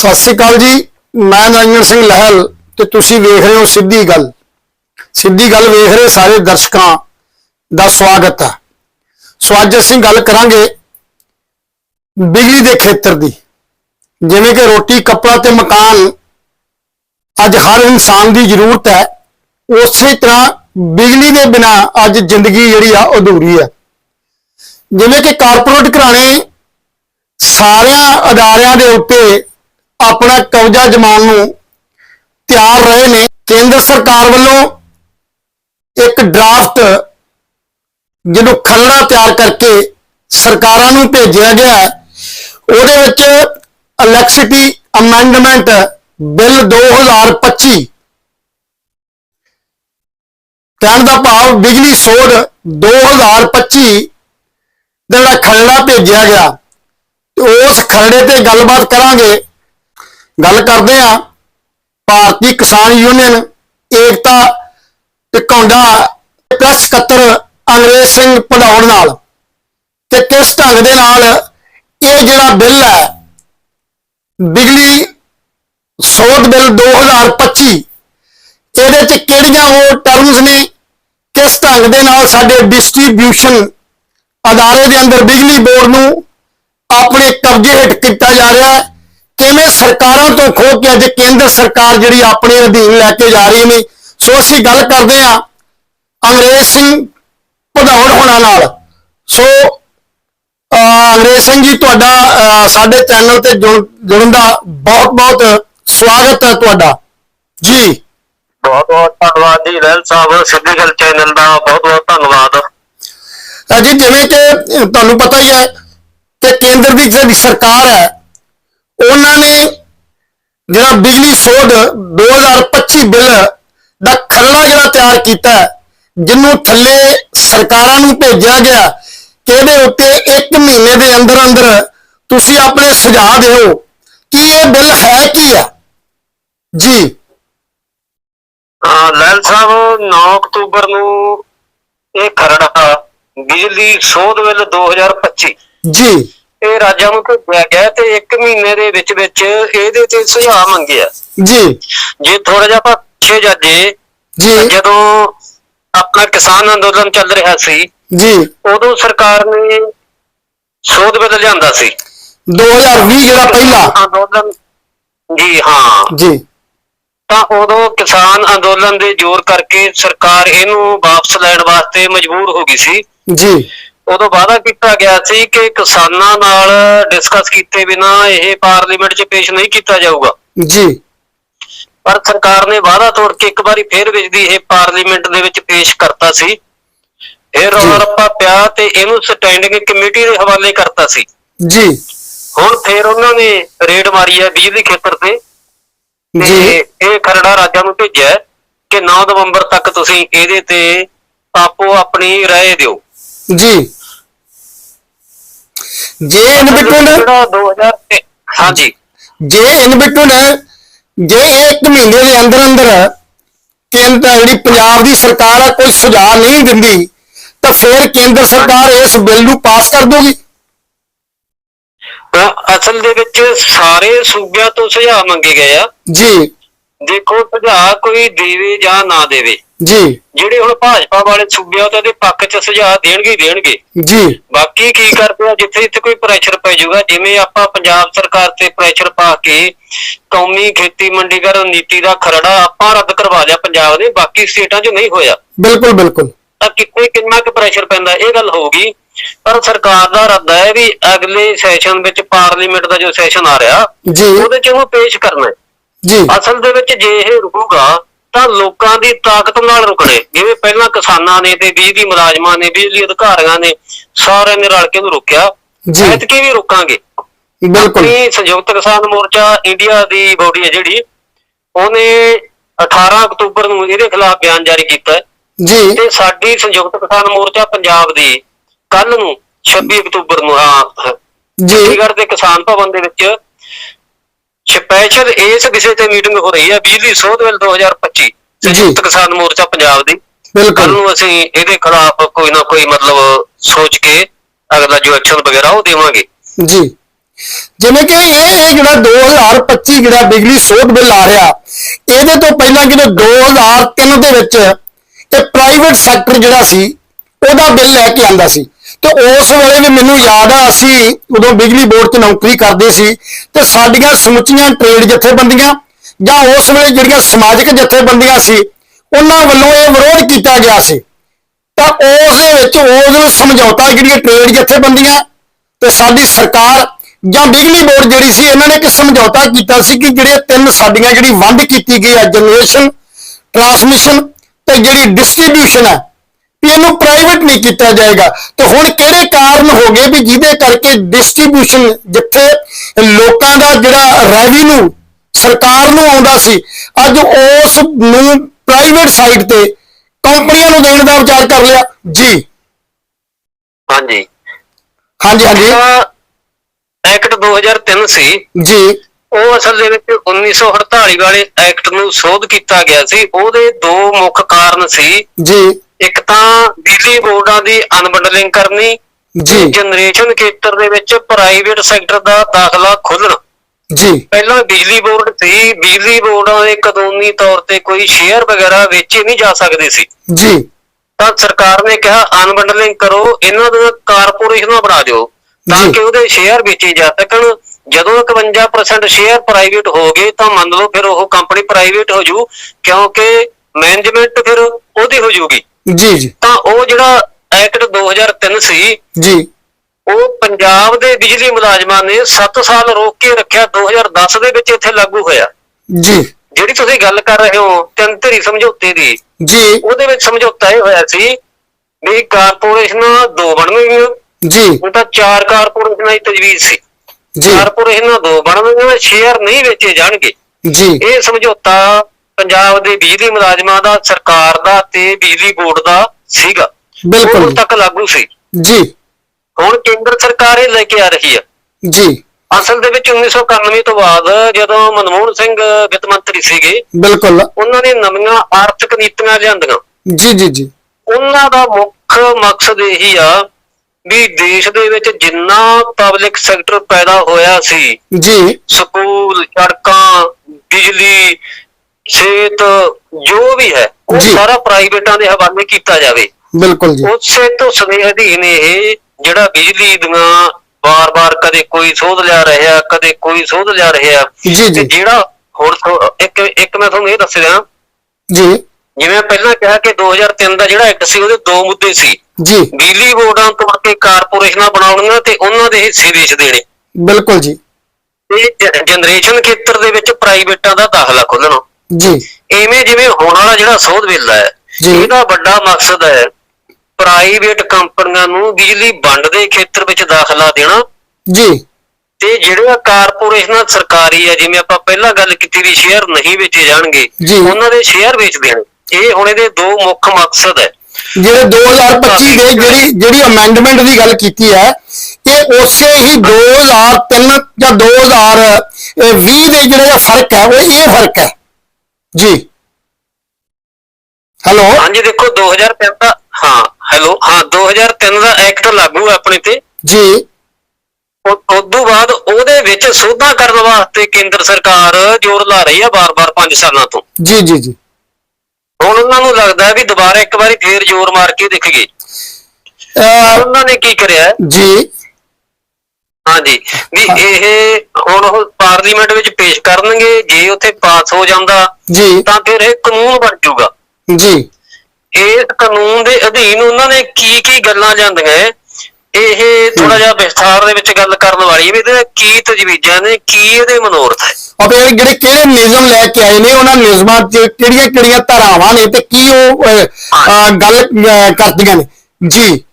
ਸਤਿ ਸ੍ਰੀ ਅਕਾਲ ਜੀ, ਮੈਂ ਨਰਿੰਦਰ ਸਿੰਘ ਲਹਿਲ ਤੇ ਤੁਸੀਂ ਵੇਖ ਰਹੇ ਹੋ ਸਿੱਧੀ ਗੱਲ। ਸਿੱਧੀ ਗੱਲ ਵੇਖ ਰਹੇ ਸਾਰੇ ਦਰਸ਼ਕਾਂ ਦਾ ਸਵਾਗਤ ਹੈ। ਸੋ ਅੱਜ ਅਸੀਂ ਗੱਲ ਕਰਾਂਗੇ ਬਿਜਲੀ ਦੇ ਖੇਤਰ ਦੀ। ਜਿਵੇਂ ਕਿ ਰੋਟੀ, ਕੱਪੜਾ ਤੇ ਮਕਾਨ, ਅੱਜ ਹਰ ਇਨਸਾਨ ਦੀ ਜ਼ਰੂਰਤ ਹੈ। ਉਸੇ ਤਰ੍ਹਾਂ ਬਿਜਲੀ ਦੇ ਬਿਨਾ ਅੱਜ ਜ਼ਿੰਦਗੀ ਜਿਹੜੀ ਆ, ਅਧੂਰੀ ਹੈ। ਜਿਵੇਂ ਕਿ ਕਾਰਪੋਰੇਟ ਘਰਾਣੇ ਸਾਰਿਆਂ ਅਦਾਰਿਆਂ ਦੇ ਉੱਤੇ ਆਪਣਾ ਕਬਜ਼ਾ ਜਮਾਉਣ ਨੂੰ ਤਿਆਰ ਰਹੇ ਨੇ। ਕੇਂਦਰ ਸਰਕਾਰ ਵੱਲੋਂ ਇੱਕ ਡਰਾਫਟ ਜਿਹਨੂੰ ਖਰੜਾ ਤਿਆਰ ਕਰਕੇ ਸਰਕਾਰਾਂ ਨੂੰ ਭੇਜਿਆ ਗਿਆ ਉਹਦੇ ਵਿੱਚ ਇਲੈਕਟ੍ਰਿਸਿਟੀ ਅਮੈਂਡਮੈਂਟ ਬਿੱਲ 2025 ਕਹਿਣ ਦਾ ਭਾਵ ਬਿਜਲੀ ਸੋਧ 2025 ਦਾ ਜਿਹੜਾ ਖਰੜਾ ਭੇਜਿਆ ਗਿਆ। ਉਸ ਖਰੜੇ ਤੇ ਗੱਲਬਾਤ ਕਰਾਂਗੇ। ਗੱਲ ਕਰਦੇ ਆ, ਭਾਰਤੀ ਕਿਸਾਨ ਯੂਨੀਅਨ, ਏਕਤਾ ਟਿਕਾਉਂਦਾ ਪ੍ਰੈਸ ਸਕੱਤਰ ਅੰਗਰੇਜ਼ ਸਿੰਘ ਭਦੌੜ ਨਾਲ ਤੇ ਕਿਸ ਢੰਗ ਦੇ ਨਾਲ ਇਹ ਜਿਹੜਾ ਬਿੱਲ ਹੈ, ਬਿਜਲੀ ਸੋਧ ਬਿੱਲ 2025 ਇਹਦੇ ਚ ਕਿਹੜੀਆਂ ਉਹ ਟਰਮਸ ਨੇ? ਕਿਸ ਢੰਗ ਦੇ ਨਾਲ ਸਾਡੇ ਡਿਸਟ੍ਰੀਬਿਊਸ਼ਨ ਅਦਾਰੇ ਦੇ ਅੰਦਰ ਬਿਜਲੀ ਬੋਰਡ ਨੂੰ ਆਪਣੇ ਕਬਜ਼ੇ ਹੇਠ ਕੀਤਾ ਜਾ ਰਿਹਾ ਹੈ? ਕਿਵੇਂ ਸਰਕਾਰਾਂ ਤੋਂ ਖੋ ਕੇ ਅੱਜ ਕੇਂਦਰ ਸਰਕਾਰ ਜਿਹੜੀ ਆਪਣੇ ਅਧੀਨ ਲੈ ਕੇ ਜਾ ਰਹੀ ਨੇ ਸੋ ਅਸੀਂ ਗੱਲ ਕਰਦੇ ਹਾਂ ਅੰਗਰੇਜ਼ ਸਿੰਘ ਭਦੌੜ ਹੋਣਾ ਨਾਲ। ਸੋ ਅੰਗਰੇਜ਼ ਸਿੰਘ ਜੀ ਤੁਹਾਡਾ ਸਾਡੇ ਚੈਨਲ ਤੇ ਜੁੜ- ਜੁੜਨ ਦਾ ਬਹੁਤ ਬਹੁਤ ਸਵਾਗਤ ਹੈ ਤੁਹਾਡਾ। ਜੀ। ਬਹੁਤ ਬਹੁਤ ਧੰਨਵਾਦ ਜੀ ਰੈਲ ਸਾਹਿਬ ਸਿੱਧੀ ਗੱਲ ਚੈਨਲ ਦਾ ਬਹੁਤ ਬਹੁਤ ਧੰਨਵਾਦ। ਜੀ ਜਿਵੇਂ ਕਿ ਤੁਹਾਨੂੰ ਪਤਾ ਹੀ ਹੈ ਕਿ ਕੇਂਦਰ ਦੀ ਜਿਹੜੀ ਸਰਕਾਰ ਹੈ ਉਹਨਾਂ ਨੇ ਜਿਹੜਾ ਬਿਜਲੀ ਸੋਧ 2025 ਬਿੱਲ ਦਾ ਖਰੜਾ ਜਿਹੜਾ ਤਿਆਰ ਕੀਤਾ ਜਿਹਨੂੰ ਥੱਲੇ ਸਰਕਾਰਾਂ ਨੂੰ ਭੇਜਿਆ ਗਿਆ ਕਿ ਇਹਦੇ ਉੱਤੇ 1 ਮਹੀਨੇ ਦੇ ਅੰਦਰ ਅੰਦਰ ਤੁਸੀਂ ਆਪਣੇ ਸੁਝਾਅ ਦਿਓ ਕਿ ਇਹ ਬਿੱਲ ਹੈ ਕੀ ਆ। ਜੀ। ਲੈਲ ਸਾਹਿਬ 9 ਅਕਤੂਬਰ ਨੂੰ ਇਹ ਖਰੜਾ ਬਿਜਲੀ ਸੋਧ ਬਿੱਲ 2025 ਜੀ। ਇਹ ਰਾਜਾਂ ਨੂੰ ਭੇਜਿਆ ਗਿਆ ਤੇ 1 ਮਹੀਨੇ ਦੇ ਵਿੱਚ ਵਿੱਚ ਇਹਦੇ ਤੇ ਸੁਝਾਅ ਮੰਗਿਆ। ਜੀ। ਜੇ ਥੋੜਾ ਜਿਹਾ ਆਪਾਂ ਪਿੱਛੇ ਜਾਜੇ ਜੀ ਜਦੋਂ ਆਪਣਾ ਕਿਸਾਨ ਅੰਦੋਲਨ ਚੱਲ ਰਿਹਾ ਸੀ ਜੀ। ਉਦੋਂ ਸਰਕਾਰ ਨੇ ਸੋਧ ਬਿੱਲ ਲਿਆਂਦਾ ਸੀ। 2020 ਜਿਹੜਾ ਪਹਿਲਾ। ਅੰਦੋਲਨ ਜੀ ਹਾਂ। ਜੀ। ਤਾਂ ਉਦੋਂ ਕਿਸਾਨ ਅੰਦੋਲਨ ਦੇ ਜ਼ੋਰ ਕਰਕੇ ਸਰਕਾਰ ਇਹਨੂੰ ਵਾਪਸ ਲੈਣ ਵਾਸਤੇ ਮਜਬੂਰ ਹੋ ਗਈ ਸੀ। ਜੀ। ਉਦੋਂ ਵਾਅਦਾ ਕੀਤਾ ਗਿਆ ਸੀ ਕਿ ਕਿਸਾਨਾਂ ਨਾਲ ਡਿਸਕਸ ਕੀਤੇ ਬਿਨਾ ਇਹ ਪਾਰਲੀਮੈਂਟ 'ਚ ਪੇਸ਼ ਨਹੀਂ ਕੀਤਾ ਜਾਊਗਾ ਜੀ ਪਰ ਸਰਕਾਰ ਨੇ ਵਾਅਦਾ ਤੋੜ ਕੇ ਇੱਕ ਵਾਰੀ ਫੇਰ ਵਿਜਦੀ ਇਹ ਪਾਰਲੀਮੈਂਟ ਦੇ ਵਿੱਚ ਪੇਸ਼ ਕਰਤਾ ਸੀ ਫਿਰ ਰੌਲਾ ਰੱਪਾ ਪਿਆ ਤੇ ਇਹਨੂੰ ਸਟੈਂਡਿੰਗ ਕਮੇਟੀ ਦੇ ਹਵਾਲੇ ਕਰਤਾ ਸੀ ਜੀ ਹੁਣ ਫੇਰ ਉਹਨਾਂ ਨੇ ਰੇਡ ਮਾਰੀ ਹੈ ਬਿਜਲੀ ਖੇਤਰ ਤੇ ਤੇ ਜੀ ਇਹ ਖਰੜਾ ਰਾਜਾਂ ਨੂੰ ਭੇਜਿਆ ਹੈ ਕਿ 9 ਨਵੰਬਰ ਤੱਕ ਤੁਸੀਂ ਇਹਦੇ ਤੇ ਆਪੋ ਆਪਣੀ رائے ਦਿਓ ਜੀ ਜੇ ਇਨ ਬਿਟਵੀਨ ਜਿਹੜਾ 2000 ਤੇ- ਹਾਂਜੀ। ਜੇ ਇਨ ਬਿਟਵੀਨ ਜੇ ਇਹ ਇੱਕ ਮਹੀਨੇ ਦੇ ਅੰਦਰ ਅੰਦਰ ਕੇਂਦਰ ਜਿਹੜੀ ਪੰਜਾਬ ਦੀ ਸਰਕਾਰ ਆ ਕੋਈ ਸੁਝਾਅ ਨਹੀਂ ਦਿੰਦੀ ਤਾਂ ਫਿਰ ਕੇਂਦਰ ਸਰਕਾਰ ਇਸ ਬਿੱਲ ਨੂੰ ਪਾਸ ਕਰ ਦੂਗੀ ਅਸਲ ਦੇ ਵਿੱਚ ਸਾਰੇ ਸੂਬਿਆਂ ਤੋਂ ਸੁਝਾਅ ਮੰਗੇ ਗਏ ਆ। ਜੀ। ਦੇਖੋ ਸੁਝਾਅ ਕੋਈ ਦੇਵੇ ਜਾਂ ਨਾ ਦੇਵੇ। ਜੀ। ਜਿਹੜੇ ਹੁਣ ਭਾਜਪਾ ਵਾਲੇ ਸੂਬੇ ਆ ਤਾਂ ਉਹਦੇ ਪੱਖ 'ਚ ਸੁਝਾਅ ਦੇਣਗੇ ਹੀ ਦੇਣਗੇ। ਜੀ। ਬਾਕੀ ਕੀ ਕਰਦੇ ਆ ਜਿੱਥੇ ਜਿੱਥੇ ਕੋਈ ਪ੍ਰੈਸ਼ਰ ਪੈ ਜਾਊਗਾ ਜਿਵੇਂ ਆਪਾਂ ਪੰਜਾਬ ਸਰਕਾਰ ਤੇ ਪ੍ਰੈਸ਼ਰ ਪਾ ਕੇ ਕੌਮੀ ਖੇਤੀ ਮੰਡੀਕਰਨ ਨੀਤੀ ਦਾ ਖਰੜਾ ਆਪਾਂ ਰੱਦ ਕਰਵਾ ਲਿਆ ਪੰਜਾਬ ਦੇ ਬਾਕੀ ਸਟੇਟਾਂ 'ਚ ਨਹੀਂ ਹੋਇਆ। ਬਿਲਕੁਲ ਬਿਲਕੁਲ। ਤਾਂ ਕਿੱਥੇ ਕਿੰਨਾ ਕੁ ਪ੍ਰੈਸ਼ਰ ਪੈਂਦਾ ਇਹ ਗੱਲ ਹੋਊਗੀ। ਪਰ ਸਰਕਾਰ ਦਾ ਇਰਾਦਾ ਹੈ ਵੀ ਅਗਲੇ ਸੈਸ਼ਨ ਵਿੱਚ ਪਾਰਲੀਮੈਂਟ ਦਾ ਜੋ ਸੈਸ਼ਨ ਆ ਰਿਹਾ ਜੀ। ਉਹਦੇ 'ਚ ਉਹਨੂੰ ਪੇਸ਼ ਕਰਨਾ ਹੈ। ਜੀ। ਅਸਲ ਦੇ ਵਿੱਚ ਜੇ ਇਹ ਰੁਕੂਗਾ ਤਾਂ ਲੋਕਾਂ ਦੀ ਤਾਕਤ ਨਾਲ ਰੁਕਣੇ ਜਿਵੇਂ ਪਹਿਲਾਂ ਕਿਸਾਨਾਂ ਨੇ ਤੇ ਬਿਜਲੀ ਮੁਲਾਜ਼ਮਾਂ ਨੇ ਬਿਜਲੀ ਅਧਿਕਾਰੀਆਂ ਨੇ ਸਾਰਿਆਂ ਨੇ ਰਲ ਕੇ ਉਹਨੂੰ ਰੋਕਿਆ। ਜੀ। ਐਤਕੀ ਵੀ ਰੋਕਾਂਗੇ। ਬਿਲਕੁਲ। ਆਪਣੀ ਸੰਯੁਕਤ ਕਿਸਾਨ ਮੋਰਚਾ ਇੰਡੀਆ ਦੀ ਬੋਡੀ ਹੈ ਜਿਹੜੀ ਉਹਨੇ 18 ਅਕਤੂਬਰ ਨੂੰ ਇਹਦੇ ਖਿਲਾਫ ਬਿਆਨ ਜਾਰੀ ਕੀਤਾ ਹੈ। ਜੀ। ਤੇ ਸਾਡੀ ਸੰਯੁਕਤ ਕਿਸਾਨ ਮੋਰਚਾ ਪੰਜਾਬ ਦੀ ਕੱਲ ਨੂੰ 26 ਅਕਤੂਬਰ ਨੂੰ ਹਾਂ ਜੀ। ਚੰਡੀਗੜ੍ਹ ਦੇ ਕਿਸਾਨ ਭਵਨ ਦੇ ਵਿੱਚ ਸਪੈਸ਼ਲ ਇਸ ਵਿਸ਼ੇ ਤੇ ਮੀਟਿੰਗ ਹੋ ਰਹੀ ਹੈ ਬਿਜਲੀ ਸੋਧ ਬਿੱਲ 2025 ਸੰਯੁਕਤ ਕਿਸਾਨ ਮੋਰਚਾ ਪੰਜਾਬ ਦੀ। ਕੱਲ ਬਿਲਕੁਲ ਨੂੰ ਅਸੀਂ ਇਹਦੇ ਖਿਲਾਫ ਕੋਈ ਨਾ ਕੋਈ ਮਤਲਬ ਸੋਚ ਕੇ ਅਗਲਾ ਜੋ ਐਕਸ਼ਨ ਵਗੈਰਾ ਉਹ ਦੇਵਾਂਗੇ। ਜੀ। ਜਿਵੇਂ ਕਿ ਇਹ ਇਹ ਜਿਹੜਾ 2025 ਜਿਹੜਾ ਬਿਜਲੀ ਸੋਧ ਬਿੱਲ ਆ ਰਿਹਾ ਇਹਦੇ ਤੋਂ ਪਹਿਲਾਂ ਕਿਤੇ 2003 ਦੇ ਵਿੱਚ ਇਹ ਪ੍ਰਾਈਵੇਟ ਸੈਕਟਰ ਜਿਹੜਾ ਸੀ ਉਹਦਾ ਬਿੱਲ ਲੈ ਕੇ ਆਂਦਾ ਸੀ। ਤੇ ਉਸ ਵੇਲੇ ਵੀ ਮੈਨੂੰ ਯਾਦ ਆ, ਅਸੀਂ ਉਦੋਂ ਬਿਜਲੀ ਬੋਰਡ 'ਚ ਨੌਕਰੀ ਕਰਦੇ ਸੀ ਤੇ ਸਾਡੀਆਂ ਸਮੁੱਚੀਆਂ ਟ੍ਰੇਡ ਜਥੇਬੰਦੀਆਂ ਜਾਂ ਉਸ ਵੇਲੇ ਜਿਹੜੀਆਂ ਸਮਾਜਿਕ ਜਥੇਬੰਦੀਆਂ ਸੀ, ਉਹਨਾਂ ਵੱਲੋਂ ਇਹ ਵਿਰੋਧ ਕੀਤਾ ਗਿਆ ਸੀ। ਤਾਂ ਉਸ ਦੇ ਵਿੱਚ ਉਸ ਨੂੰ ਸਮਝੌਤਾ ਜਿਹੜੀਆਂ ਟ੍ਰੇਡ ਜਥੇਬੰਦੀਆਂ ਤੇ ਸਾਡੀ ਸਰਕਾਰ ਜਾਂ ਬਿਜਲੀ ਬੋਰਡ ਜਿਹੜੀ ਸੀ, ਇਹਨਾਂ ਨੇ ਇੱਕ ਸਮਝੌਤਾ ਕੀਤਾ ਸੀ ਕਿ ਜਿਹੜੇ ਤਿੰਨ ਸਾਡੀਆਂ ਜਿਹੜੀ ਵੰਡ ਕੀਤੀ ਗਈ ਹੈ ਜਨਰੇਸ਼ਨ ਟਰਾਂਸਮਿਸ਼ਨ ਤੇ ਜਿਹੜੀ ਡਿਸਟ੍ਰੀਬਿਊਸ਼ਨ ਹੈ ਵੀ ਇਹਨੂੰ ਪ੍ਰਾਈਵੇਟ ਨਹੀਂ ਕੀਤਾ ਜਾਏਗਾ। ਤੇ ਹੁਣ ਕਿਹੜੇ ਕਾਰਨ ਹੋ ਗਏ ਵੀ ਜਿਹਦੇ ਕਰਕੇ ਡਿਸਟ੍ਰੀਬਿਊਸ਼ਨ ਜਿੱਥੇ ਲੋਕਾਂ ਦਾ ਜਿਹੜਾ ਰੈਵਨਿਊ ਸਰਕਾਰ ਨੂੰ ਆਉਂਦਾ ਸੀ ਅੱਜ ਉਸ ਨੂੰ ਪ੍ਰਾਈਵੇਟ ਸਾਈਡ ਤੇ ਕੰਪਨੀਆਂ ਨੂੰ ਦੇਣ ਦਾ ਵਿਚਾਰ ਕਰ ਲਿਆ? ਜੀ। ਹਾਂਜੀ। ਹਾਂਜੀ ਹਾਂਜੀ। ਐਕਟ 2003 ਸੀ। ਜੀ। ਉਹ ਅਸਲ ਦੇ ਵਿੱਚ 1948 ਵਾਲੇ ਐਕਟ ਨੂੰ ਸੋਧ ਕੀਤਾ ਗਿਆ ਸੀ। ਉਹਦੇ ਦੋ ਮੁੱਖ ਕਾਰਨ ਸੀ। ਜੀ। ਇੱਕ ਤਾਂ ਬਿਜਲੀ ਬੋਰਡਾਂ ਦੀ ਅਨਬੰਡਲਿੰਗ ਕਰਨੀ ਜੀ। ਜਨਰੇਸ਼ਨ ਖੇਤਰ ਦੇ ਵਿੱਚ ਪ੍ਰਾਈਵੇਟ ਸੈਕਟਰ ਦਾ ਦਾਖਲਾ ਖੋਲ੍ਹਣਾ। ਜੀ। ਪਹਿਲਾਂ ਬਿਜਲੀ ਬੋਰਡ ਸੀ ਬਿਜਲੀ ਬੋਰਡਾਂ ਦੇ ਕਾਨੂੰਨੀ ਤੌਰ ਤੇ ਕੋਈ ਸ਼ੇਅਰ ਵਗੈਰਾ ਵੇਚੇ ਨਹੀਂ ਜਾ ਸਕਦੇ ਸੀ। ਜੀ। ਤਾਂ ਸਰਕਾਰ ਨੇ ਕਿਹਾ ਅਨਬੰਡਲਿੰਗ ਕਰੋ ਇਹਨਾਂ ਨੂੰ ਕਾਰਪੋਰੇਸ਼ਨਾਂ ਬਣਾ ਦਿਓ ਤਾਂ। ਕਿ ਉਹਦੇ ਸ਼ੇਅਰ ਵੇਚੇ ਜਾ ਸਕਣ। ਜਦੋਂ 51% ਸ਼ੇਅਰ ਪ੍ਰਾਈਵੇਟ ਹੋ ਗਏ ਤਾਂ ਮੰਨ ਲਓ ਫਿਰ ਉਹ ਕੰਪਨੀ ਪ੍ਰਾਈਵੇਟ ਹੋ ਜੂ ਕਿਉਂਕਿ ਮੈਨੇਜਮੈਂਟ ਫਿਰ ਉਹਦੀ ਹੋ ਜੂਗੀ। ਜੀ ਜੀ। ਤਾਂ ਉਹ ਜਿਹੜਾ ਐਕਟ 2003 ਸੀ ਜੀ। ਉਹ ਪੰਜਾਬ ਦੇ ਬਿਜਲੀ ਮੁਲਾਜ਼ਮਾਂ ਨੇ 7 ਸਾਲ ਰੋਕ ਕੇ ਰੱਖਿਆ 2010 ਦੇ ਵਿੱਚ ਇੱਥੇ ਲਾਗੂ ਹੋਇਆ। ਜੀ। ਜਿਹੜੀ ਤੁਸੀਂ ਗੱਲ ਕਰ ਰਹੇ ਹੋ ਤਿੰਨ ਧਿਰੀ ਸਮਝੌਤੇ ਦੀ ਜੀ। ਉਹਦੇ ਵਿੱਚ ਸਮਝੌਤਾ ਇਹ ਹੋਇਆ ਸੀ ਵੀ ਕਾਰਪੋਰੇਸ਼ਨਾਂ ਦੋ ਬਣਨਗੀਆਂ ਜੀ। ਹੁਣ ਤਾਂ ਚਾਰ ਕਾਰਪੋਰੇਸ਼ਨਾਂ ਦੀ ਤਜਵੀਜ਼ ਸੀ। ਜੀ। ਕਾਰਪੋਰੇਸ਼ਨਾਂ ਦੋ ਬਣਨਗੀਆਂ ਸ਼ੇਅਰ ਨਹੀਂ ਵੇਚੇ ਜਾਣਗੇ। ਜੀ। ਇਹ ਸਮਝੌਤਾ ਪੰਜਾਬ ਦੇ ਬਿਜਲੀ ਮੁਲਾਜ਼ਮਾਂ ਦਾ ਸਰਕਾਰ ਦਾ ਤੇ ਬਿਜਲੀ ਬੋਰਡ ਦਾ ਸੀਗਾ। ਬਿਲਕੁਲ ਉਦੋਂ। ਤੱਕ ਲਾਗੂ ਸੀ। ਜੀ। ਹੁਣ ਕੇਂਦਰ ਸਰਕਾਰ ਇਹ ਲੈ ਕੇ ਆ ਰਹੀ ਹੈ। ਜੀ। ਅਸਲ ਦੇ ਵਿੱਚ 1991 ਤੋਂ ਬਾਅਦ ਜਦੋਂ ਮਨਮੋਹਨ ਸਿੰਘ ਵਿੱਤ ਮੰਤਰੀ ਸੀਗੇ ਬਿਲਕੁਲ। ਉਹਨਾਂ ਨੇ ਨਵੀਆਂ ਆਰਥਿਕ ਨੀਤੀਆਂ ਲਿਆਂਦੀਆਂ। ਜੀ ਜੀ ਜੀ। ਉਹਨਾਂ ਦਾ ਮੁੱਖ ਮਕਸਦ ਇਹੀ ਆ ਵੀ ਦੇਸ਼ ਦੇ ਵਿੱਚ ਜਿੰਨਾ ਪਬਲਿਕ ਸੈਕਟਰ ਪੈਦਾ ਹੋਇਆ ਸੀ ਜੀ। ਸਕੂਲ ਸੜਕਾਂ ਬਿਜਲੀ ਸਿਹਤ ਜੋ ਵੀ ਹੈ ਉਹ ਜੀ। ਸਾਰਾ ਪ੍ਰਾਈਵੇਟਾਂ ਦੇ ਹਵਾਲੇ ਕੀਤਾ ਜਾਵੇ। ਬਿਲਕੁਲ ਜੀ। ਉਸੇ ਤੋਂ ਸਨੇਹ ਅਧੀਨ ਇਹ ਜਿਹੜਾ ਬਿਜਲੀ ਦੀਆਂ ਬਾਰ-ਬਾਰ ਕਦੇ ਕੋਈ ਸੋਧ ਲਿਆ ਰਿਹਾ ਕਦੇ ਕੋਈ ਸੋਧ ਲਿਆ ਰਿਹਾ ਜੀ ਤੇ ਜੀ ਜਿਹੜਾ ਥੋ- ਇੱਕ ਇੱਕ ਮੈਂ ਤੁਹਾਨੂੰ ਇਹ ਦੱਸ ਦਿਆਂ ਜੀ। ਜਿਵੇਂ ਪਹਿਲਾਂ ਕਿਹਾ ਕਿ 2003 ਦਾ ਜਿਹੜਾ ਐਕਟ ਸੀ ਉਹਦੇ ਦੋ ਮੁੱਦੇ ਸੀ। ਜੀ। ਬਿਜਲੀ ਬੋਰਡਾਂ ਤੋਂ ਕੇ ਕਾਰਪੋਰੇਸ਼ਨਾਂ ਬਣਾਉਣੀਆਂ ਤੇ ਉਹਨਾਂ ਦੇ ਹਿੱਸੇ ਵੇਚ ਦੇਣੇ। ਬਿਲਕੁਲ ਜੀ। ਤੇ ਜਨਰੇਸ਼ਨ ਖੇਤਰ ਦੇ ਵਿੱਚ ਪ੍ਰਾਈਵੇਟਾਂ ਦਾ ਦਾਖਲਾ ਖੋਲ੍ਹਣਾ। ਜੀ। ਐਵੇਂ ਜਿਵੇਂ ਹੁਣ ਵਾਲਾ ਜਿਹੜਾ ਸੋਧ ਬਿੱਲ ਹੈ। ਇਹਦਾ ਵੱਡਾ ਮਕਸਦ ਹੈ ਪ੍ਰਾਈਵੇਟ ਕੰਪਨੀਆਂ ਨੂੰ ਬਿਜਲੀ ਵੰਡ ਦੇ ਖੇਤਰ ਵਿੱਚ ਦਾਖਲਾ ਦੇਣਾ। ਜੀ। ਤੇ ਜਿਹੜੀਆਂ ਕਾਰਪੋਰੇਸ਼ਨਾਂ ਸਰਕਾਰੀ ਆ ਜਿਵੇਂ ਆਪਾਂ ਪਹਿਲਾਂ ਗੱਲ ਕੀਤੀ ਵੀ ਸ਼ੇਅਰ ਨਹੀਂ ਵੇਚੇ ਜਾਣਗੇ। ਉਹਨਾਂ ਦੇ ਸ਼ੇਅਰ ਵੇਚ ਦੇਣੇ। ਇਹ ਹੁਣ ਇਹਦੇ ਦੋ ਮੁੱਖ ਮਕਸਦ ਹੈ। ਜਿਹੜੇ 2025 ਦੇ ਜਿਹੜੀ ਜਿਹੜੀ ਅਮੈਂਡਮੈਂਟ ਦੀ ਗੱਲ ਕੀਤੀ ਹੈ ਇਹ ਉਸੇ ਹੀ 2003 ਜਾਂ 2020 ਦੇ ਜਿਹੜਾ ਫ਼ਰਕ ਹੈ ਉਹ ਇਹ ਫ਼ਰਕ ਹੈ। ਜੀ। ਹੈਲੋ ਹਾਂਜੀ ਦੇਖੋ 2003 ਦਾ ਹਾਂ ਹੈਲੋ ਹਾਂ 2003 ਦਾ ਐਕਟ ਲਾਗੂ ਹੈ ਆਪਣੇ ਤੇ। ਜੀ। ਉਸ ਤੋਂ ਬਾਅਦ ਉਹਦੇ ਵਿੱਚ ਸੋਧਾਂ ਕਰਨ ਵਾਸਤੇ ਕੇਂਦਰ ਸਰਕਾਰ ਜ਼ੋਰ ਲਾ ਰਹੀ ਹੈ ਬਾਰ-ਬਾਰ 5 ਸਾਲਾਂ ਤੋਂ। ਜੀ ਜੀ ਜੀ। ਹੁਣ ਉਹਨਾਂ ਨੂੰ ਲੱਗਦਾ ਵੀ ਦੁਬਾਰਾ ਇੱਕ ਵਾਰੀ ਫੇਰ ਜ਼ੋਰ ਮਾਰ ਕੇ ਦੇਖੀਏ। ਉਹਨਾਂ ਨੇ ਕੀ ਕਰਿਆ? ਜੀ। ਹਾਂਜੀ। ਵੀ ਇਹ ਹੁਣ ਉਹ ਪਾਰਲੀਮੈਂਟ ਵਿੱਚ ਪੇਸ਼ ਕਰਨਗੇ ਜੇ ਉੱਥੇ ਪਾਸ ਹੋ ਜਾਂਦਾ ਜੀ। ਤਾਂ ਫਿਰ ਇਹ ਕਾਨੂੰਨ ਬਣ ਜਾਊਗਾ। ਜੀ। ਇਸ ਕਾਨੂੰਨ ਦੇ ਅਧੀਨ ਉਹਨਾਂ ਨੇ ਕੀ ਕੀ ਗੱਲਾਂ ਜਾਂਦੀਆਂ ਇਹ ਥੋੜਾ ਜਿਹਾ ਵਿਸਥਾਰ ਦੇ ਵਿੱਚ ਗੱਲ ਕਰਨ ਵਾਲੀ ਵੀ ਇਹਦੇ ਕੀ ਤਜਵੀਜ਼ਾਂ ਨੇ ਕੀ ਇਹਦੇ ਮਨੋਰਥ ਹੈ। ਅਤੇ ਇਹ ਜਿਹੜੇ ਕਿਹੜੇ ਨਿਯਮ ਲੈ ਕੇ ਆਏ ਨੇ ਉਹਨਾਂ ਨਿਯਮਾਂ 'ਚ ਕਿਹੜੀਆਂ ਕਿਹੜੀਆਂ ਧਾਰਾਵਾਂ ਨੇ ਤੇ ਕੀ ਉਹ ਅਹ, ਅਹ, ਗੱਲ ਅਹ, ਕਰਦੀਆਂ ਨੇ। ਜੀ।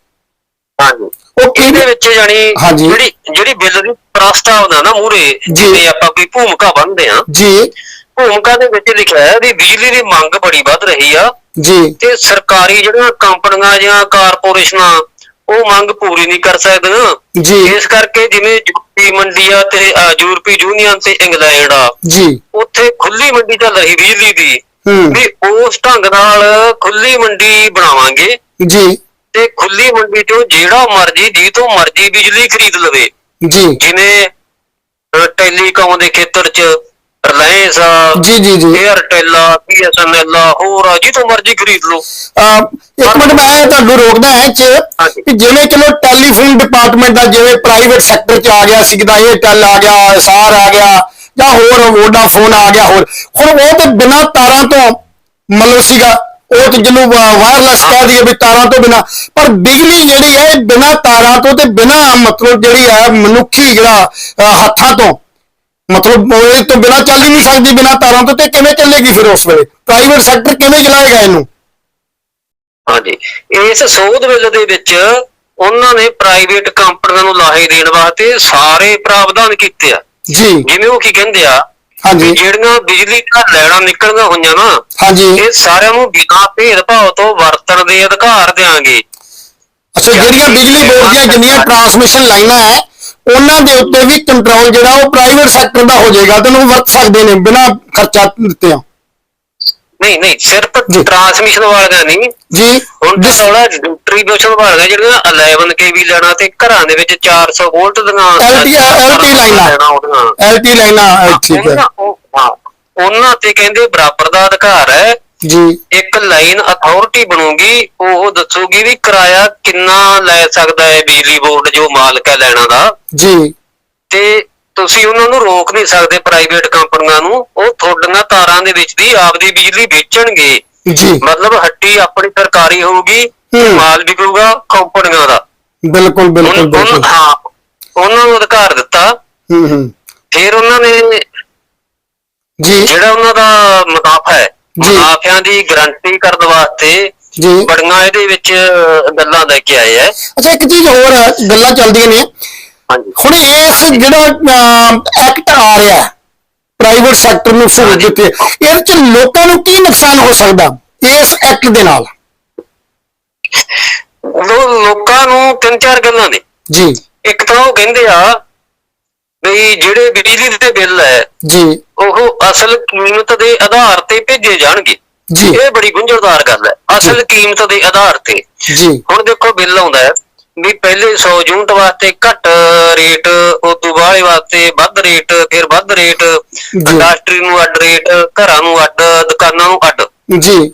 ਹਾਂਜੀ। ਉਹ ਕਿਹੜੇ ਵਿੱਚ ਜਾਨੀ। ਜਿਹੜੀ ਜਿਹੜੀ ਬਿੱਲ ਦੀ ਪ੍ਰਸਤਾਵਨਾ ਨਾ ਮੂਰੇ ਜਿਵੇਂ ਆਪਾਂ ਕੋਈ ਭੂਮਿਕਾ ਬੰਨਦੇ ਆ ਜੀ। ਭੂਮਿਕਾ ਦੇ ਵਿੱਚ ਲਿਖਿਆ ਹੈ ਵੀ ਬਿਜਲੀ ਦੀ ਮੰਗ ਬੜੀ ਵੱਧ ਰਹੀ ਆ। ਜੀ। ਤੇ ਸਰਕਾਰੀ ਜਿਹੜੀਆਂ ਕੰਪਨੀਆਂ ਜਾਂ ਕਾਰਪੋਰੇਸ਼ਨਾਂ ਉਹ ਮੰਗ ਪੂਰੀ ਨਹੀਂ ਕਰ ਸਕਦੀਆਂ ਜੀ। ਇਸ ਕਰਕੇ ਜਿਵੇਂ ਯੂਰਪੀ ਮੰਡੀ ਆ ਤੇ ਯੂਰਪੀ ਯੂਨੀਅਨ ਤੇ ਇੰਗਲੈਂਡ ਆ ਜੀ। ਉੱਥੇ ਖੁੱਲੀ ਮੰਡੀ ਚੱਲ ਰਹੀ ਬਿਜਲੀ ਦੀ। ਵੀ ਉਸ ਢੰਗ ਨਾਲ ਖੁੱਲੀ ਮੰਡੀ ਬਣਾਵਾਂਗੇ। ਜੀ। ਤੇ ਖੁੱਲੀ ਮੰਡੀ ਤੋਂ ਜਿਹੜਾ ਮਰਜ਼ੀ ਜੀ ਤੋਂ ਮਰਜ਼ੀ ਬਿਜਲੀ ਖਰੀਦ ਲਵੇ। ਜੀ। ਜਿਵੇਂ ਟੈਲੀਕਾਮ ਦੇ ਖੇਤਰ 'ਚ ਰਿਲਾਇੰਸ ਜੀ ਜੀ ਜੀ। ਏਅਰਟੈਲ ਆ BSNL ਆ ਹੋਰ ਜਿੱਥੋਂ ਮਰਜ਼ੀ ਖਰੀਦ ਲਓ। ਇੱਕ ਮਿੰਟ ਮੈਂ ਤੁਹਾਨੂੰ ਰੋਕਦਾ ਹਾਂ ਚ। ਕਿ ਜਿਵੇਂ ਚਲੋ ਟੈਲੀਫੋਨ ਡਿਪਾਰਟਮੈਂਟ ਦਾ ਜਿਵੇਂ ਪ੍ਰਾਈਵੇਟ ਸੈਕਟਰ ਚ ਆ ਗਿਆ ਸੀ ਕਿਦਾ ਇਹ ਟੈਲ ਆ ਗਿਆ ਸਾਰ ਆ ਗਿਆ ਜਾਂ ਹੋਰ ਵੋਡਾਫੋਨ ਆ ਗਿਆ ਹੋਰ। ਹੁਣ ਉਹ ਤੇ ਬਿਨਾ ਤਾਰਾਂ ਤੋਂ ਮਤਲਬ ਸੀਗਾ ਉਹ ਤੇ ਜਿਹਨੂੰ ਵਾਇਰਲੈਸ ਕਹਿ ਦਈਏ ਵੀ ਤਾਰਾਂ ਤੋਂ ਬਿਨਾ। ਪਰ ਬਿਜਲੀ ਜਿਹੜੀ ਹੈ ਬਿਨਾ ਤਾਰਾਂ ਤੋਂ ਤੇ ਬਿਨਾ ਮਤਲਬ ਜਿਹੜੀ ਹੈ ਮਨੁੱਖੀ ਜਿਹੜਾ ਹੱਥਾਂ ਤੋਂ। ਮਤਲਬ ਇਹ ਤੋਂ ਬਿਨਾ ਚੱਲ ਹੀ ਨਹੀਂ ਸਕਦੀ ਬਿਨਾ ਤਾਰਾਂ ਤੋਂ। ਤੇ ਕਿਵੇਂ ਚੱਲੇਗੀ ਫਿਰ ਉਸ ਵੇਲੇ? ਪ੍ਰਾਈਵੇਟ ਸੈਕਟਰ ਕਿਵੇਂ ਚਲਾਏਗਾ ਇਹਨੂੰ? ਹਾਂਜੀ। ਇਸ ਸੋਧ ਬਿੱਲ ਦੇ ਵਿੱਚ ਉਹਨਾਂ ਨੇ ਪ੍ਰਾਈਵੇਟ ਕੰਪਨੀਆਂ ਨੂੰ ਲਾਹੇ ਦੇਣ ਵਾਸਤੇ ਸਾਰੇ ਪ੍ਰਾਵਧਾਨ ਕੀਤੇ ਆ। ਜੀ। ਜਿਵੇਂ ਉਹ ਕੀ ਕਹਿੰਦੇ ਆ ਹਾਂਜੀ। ਜਿਹੜੀਆਂ ਬਿਜਲੀ ਦੀਆਂ ਲੈਣਾ ਨਿਕਲਣੀਆਂ ਹੋਈਆਂ ਨਾ ਹਾਂਜੀ। ਇਹ ਸਾਰਿਆਂ ਨੂੰ ਬਿਨਾਂ ਭੇਦਭਾਵ ਤੋਂ ਵਰਤਣ ਦੇ ਅਧਿਕਾਰ ਦੇਾਂਗੇ ਅੱਛਾ ਜਿਹੜੀਆਂ ਬਿਜਲੀ ਬੋਰਡ ਦੀਆਂ ਜਿੰਨੀਆਂ ਟਰਾਂਸਮਿਸ਼ਨ ਲਾਈਨਾਂ ਹੈ ਉਹਨਾਂ ਦੇ ਉੱਤੇ ਵੀ ਕੰਟਰੋਲ ਜਿਹੜਾ ਉਹ ਪ੍ਰਾਈਵੇਟ ਸੈਕਟਰ ਦਾ ਹੋ ਜਾਏਗਾ ਤੇ ਉਹਨੂੰ ਵਰਤ ਸਕਦੇ ਨੇ ਬਿਨਾਂ ਖਰਚਾ ਦਿੱਤੇ ਆ ਨਹੀਂ ਨਹੀਂ ਸਿਰਫ ਜੀ। ਟਰਾਂਸਮਿਸ਼ਨ ਵਾਲੀਆਂ ਨਹੀਂ। ਜੀ। ਹੁਣ ਰੌਲਾ ਡਿਸਟ੍ਰੀਬਿਊਸ਼ਨ ਵਾਲੀਆਂ ਜਿਹੜੀਆਂ 11 ਕੇਵੀ ਲੈਣਾ ਤੇ ਘਰਾਂ ਦੇ ਵਿੱਚ 400 ਵੋਲਟ ਦੀਆਂ LT LT ਲਾਈਨਾਂ। ਲੈਣਾ ਉਹਦੀਆਂ ਐਲਟੀ ਲਾਈਨਾਂ ਅਹ, ਠੀਕ ਹੈ। ਉਹਨਾਂ- ਉਹ- ਹਾਂ, ਉਹਨਾਂ ਤੇ ਕਹਿੰਦੇ ਬਰਾਬਰ ਦਾ ਅਧਿਕਾਰ ਹੈ। ਜੀ। ਇੱਕ ਲਾਈਨ ਅਥਾਰਟੀ ਬਣੂਗੀ ਉਹ ਦੱਸੂਗੀ ਵੀ ਕਿਰਾਇਆ ਕਿੰਨਾ ਲੈ ਸਕਦਾ ਹੈ ਬਿਜਲੀ ਬੋਰਡ ਜੋ ਮਾਲਕ ਹੈ ਲੈਣਾ ਦਾ। ਜੀ। ਤੇ ਤੁਸੀਂ ਉਹਨਾਂ ਨੂੰ ਰੋਕ ਨਹੀਂ ਸਕਦੇ ਪ੍ਰਾਈਵੇਟ ਕੰਪਨੀਆਂ ਨੂੰ। ਉਹ ਤੁਹਾਡੀਆਂ ਤਾਰਾਂ ਦੇ ਵਿੱਚ ਦੀ ਆਪਦੀ ਬਿਜਲੀ ਵੇਚਣਗੇ। ਜੀ। ਮਤਲਬ ਹੱਟੀ ਆਪਣੀ ਸਰਕਾਰੀ ਹੋਊਗੀ। ਮਾਲ ਵਿਕੂਗਾ ਕੰਪਨੀਆਂ ਦਾ। ਬਿਲਕੁਲ ਬਿਲਕੁਲ ਬਿਲਕੁਲ। ਹਾਂ ਉਹਨਾਂ ਨੂੰ ਅਧਿਕਾਰ ਦਿੱਤਾ। ਹੂੰ ਹੂੰ। ਫਿਰ ਉਹਨਾਂ ਨੇ ਜੀ। ਜਿਹੜਾ ਉਹਨਾਂ ਦਾ ਮੁਨਾਫਾ ਹੈ। ਮੁਨਾਫਿਆਂ ਦੀ ਗਾਰੰਟੀ ਕਰਨ ਵਾਸਤੇ ਜੀ। ਬੜੀਆਂ ਇਹਦੇ ਵਿੱਚ ਗੱਲਾਂ ਲੈ ਕੇ ਆਏ ਐ ਅੱਛਾ ਇੱਕ ਚੀਜ਼ ਹੋਰ ਗੱਲਾਂ ਚੱਲਦੀਆਂ ਨੇ। ਹਾਂਜੀ। ਹੁਣ ਇਸ ਜਿਹੜਾ ਐਕਟ ਆ ਰਿਹਾ ਪ੍ਰਾਈਵੇਟ ਸੈਕਟਰ ਨੂੰ ਸਹੂਲਤ। ਦਿੱਤੀ ਇਹਦੇ ਚ ਲੋਕਾਂ ਨੂੰ ਕੀ ਨੁਕਸਾਨ ਹੋ ਸਕਦਾ ਇਸ ਐਕਟ ਦੇ ਨਾਲ? ਲੋ- ਲੋਕਾਂ ਨੂੰ ਤਿੰਨ ਚਾਰ ਗੱਲਾਂ ਨੇ। ਜੀ। ਇੱਕ ਤਾਂ ਉਹ ਕਹਿੰਦੇ ਆ ਵੀ ਜਿਹੜੇ ਬਿਜਲੀ ਦੇ ਬਿੱਲ ਹੈ ਜੀ। ਉਹ ਅਸਲ ਕੀਮਤ ਦੇ ਆਧਾਰ ਤੇ ਭੇਜੇ ਜਾਣਗੇ। ਜੀ। ਇਹ ਬੜੀ ਗੁੰਝਲਦਾਰ ਗੱਲ ਹੈ। ਅਸਲ ਕੀਮਤ ਦੇ ਆਧਾਰ ਤੇ। ਜੀ। ਹੁਣ ਦੇਖੋ ਬਿੱਲ ਆਉਂਦਾ ਹੈ। ਵੀ ਪਹਿਲੇ 100 ਯੂਨਿਟ ਵਾਸਤੇ ਘੱਟ ਰੇਟ ਉਸ ਤੋਂ ਬਾਅਦ ਵਾਸਤੇ ਵੱਧ ਰੇਟ ਫਿਰ ਵੱਧ ਰੇਟ ਇੰਡਸਟਰੀ ਨੂੰ ਅੱਡ ਰੇਟ ਘਰਾਂ ਨੂੰ ਅੱਡ ਦੁਕਾਨਾਂ ਨੂੰ ਅੱਡ। ਜੀ।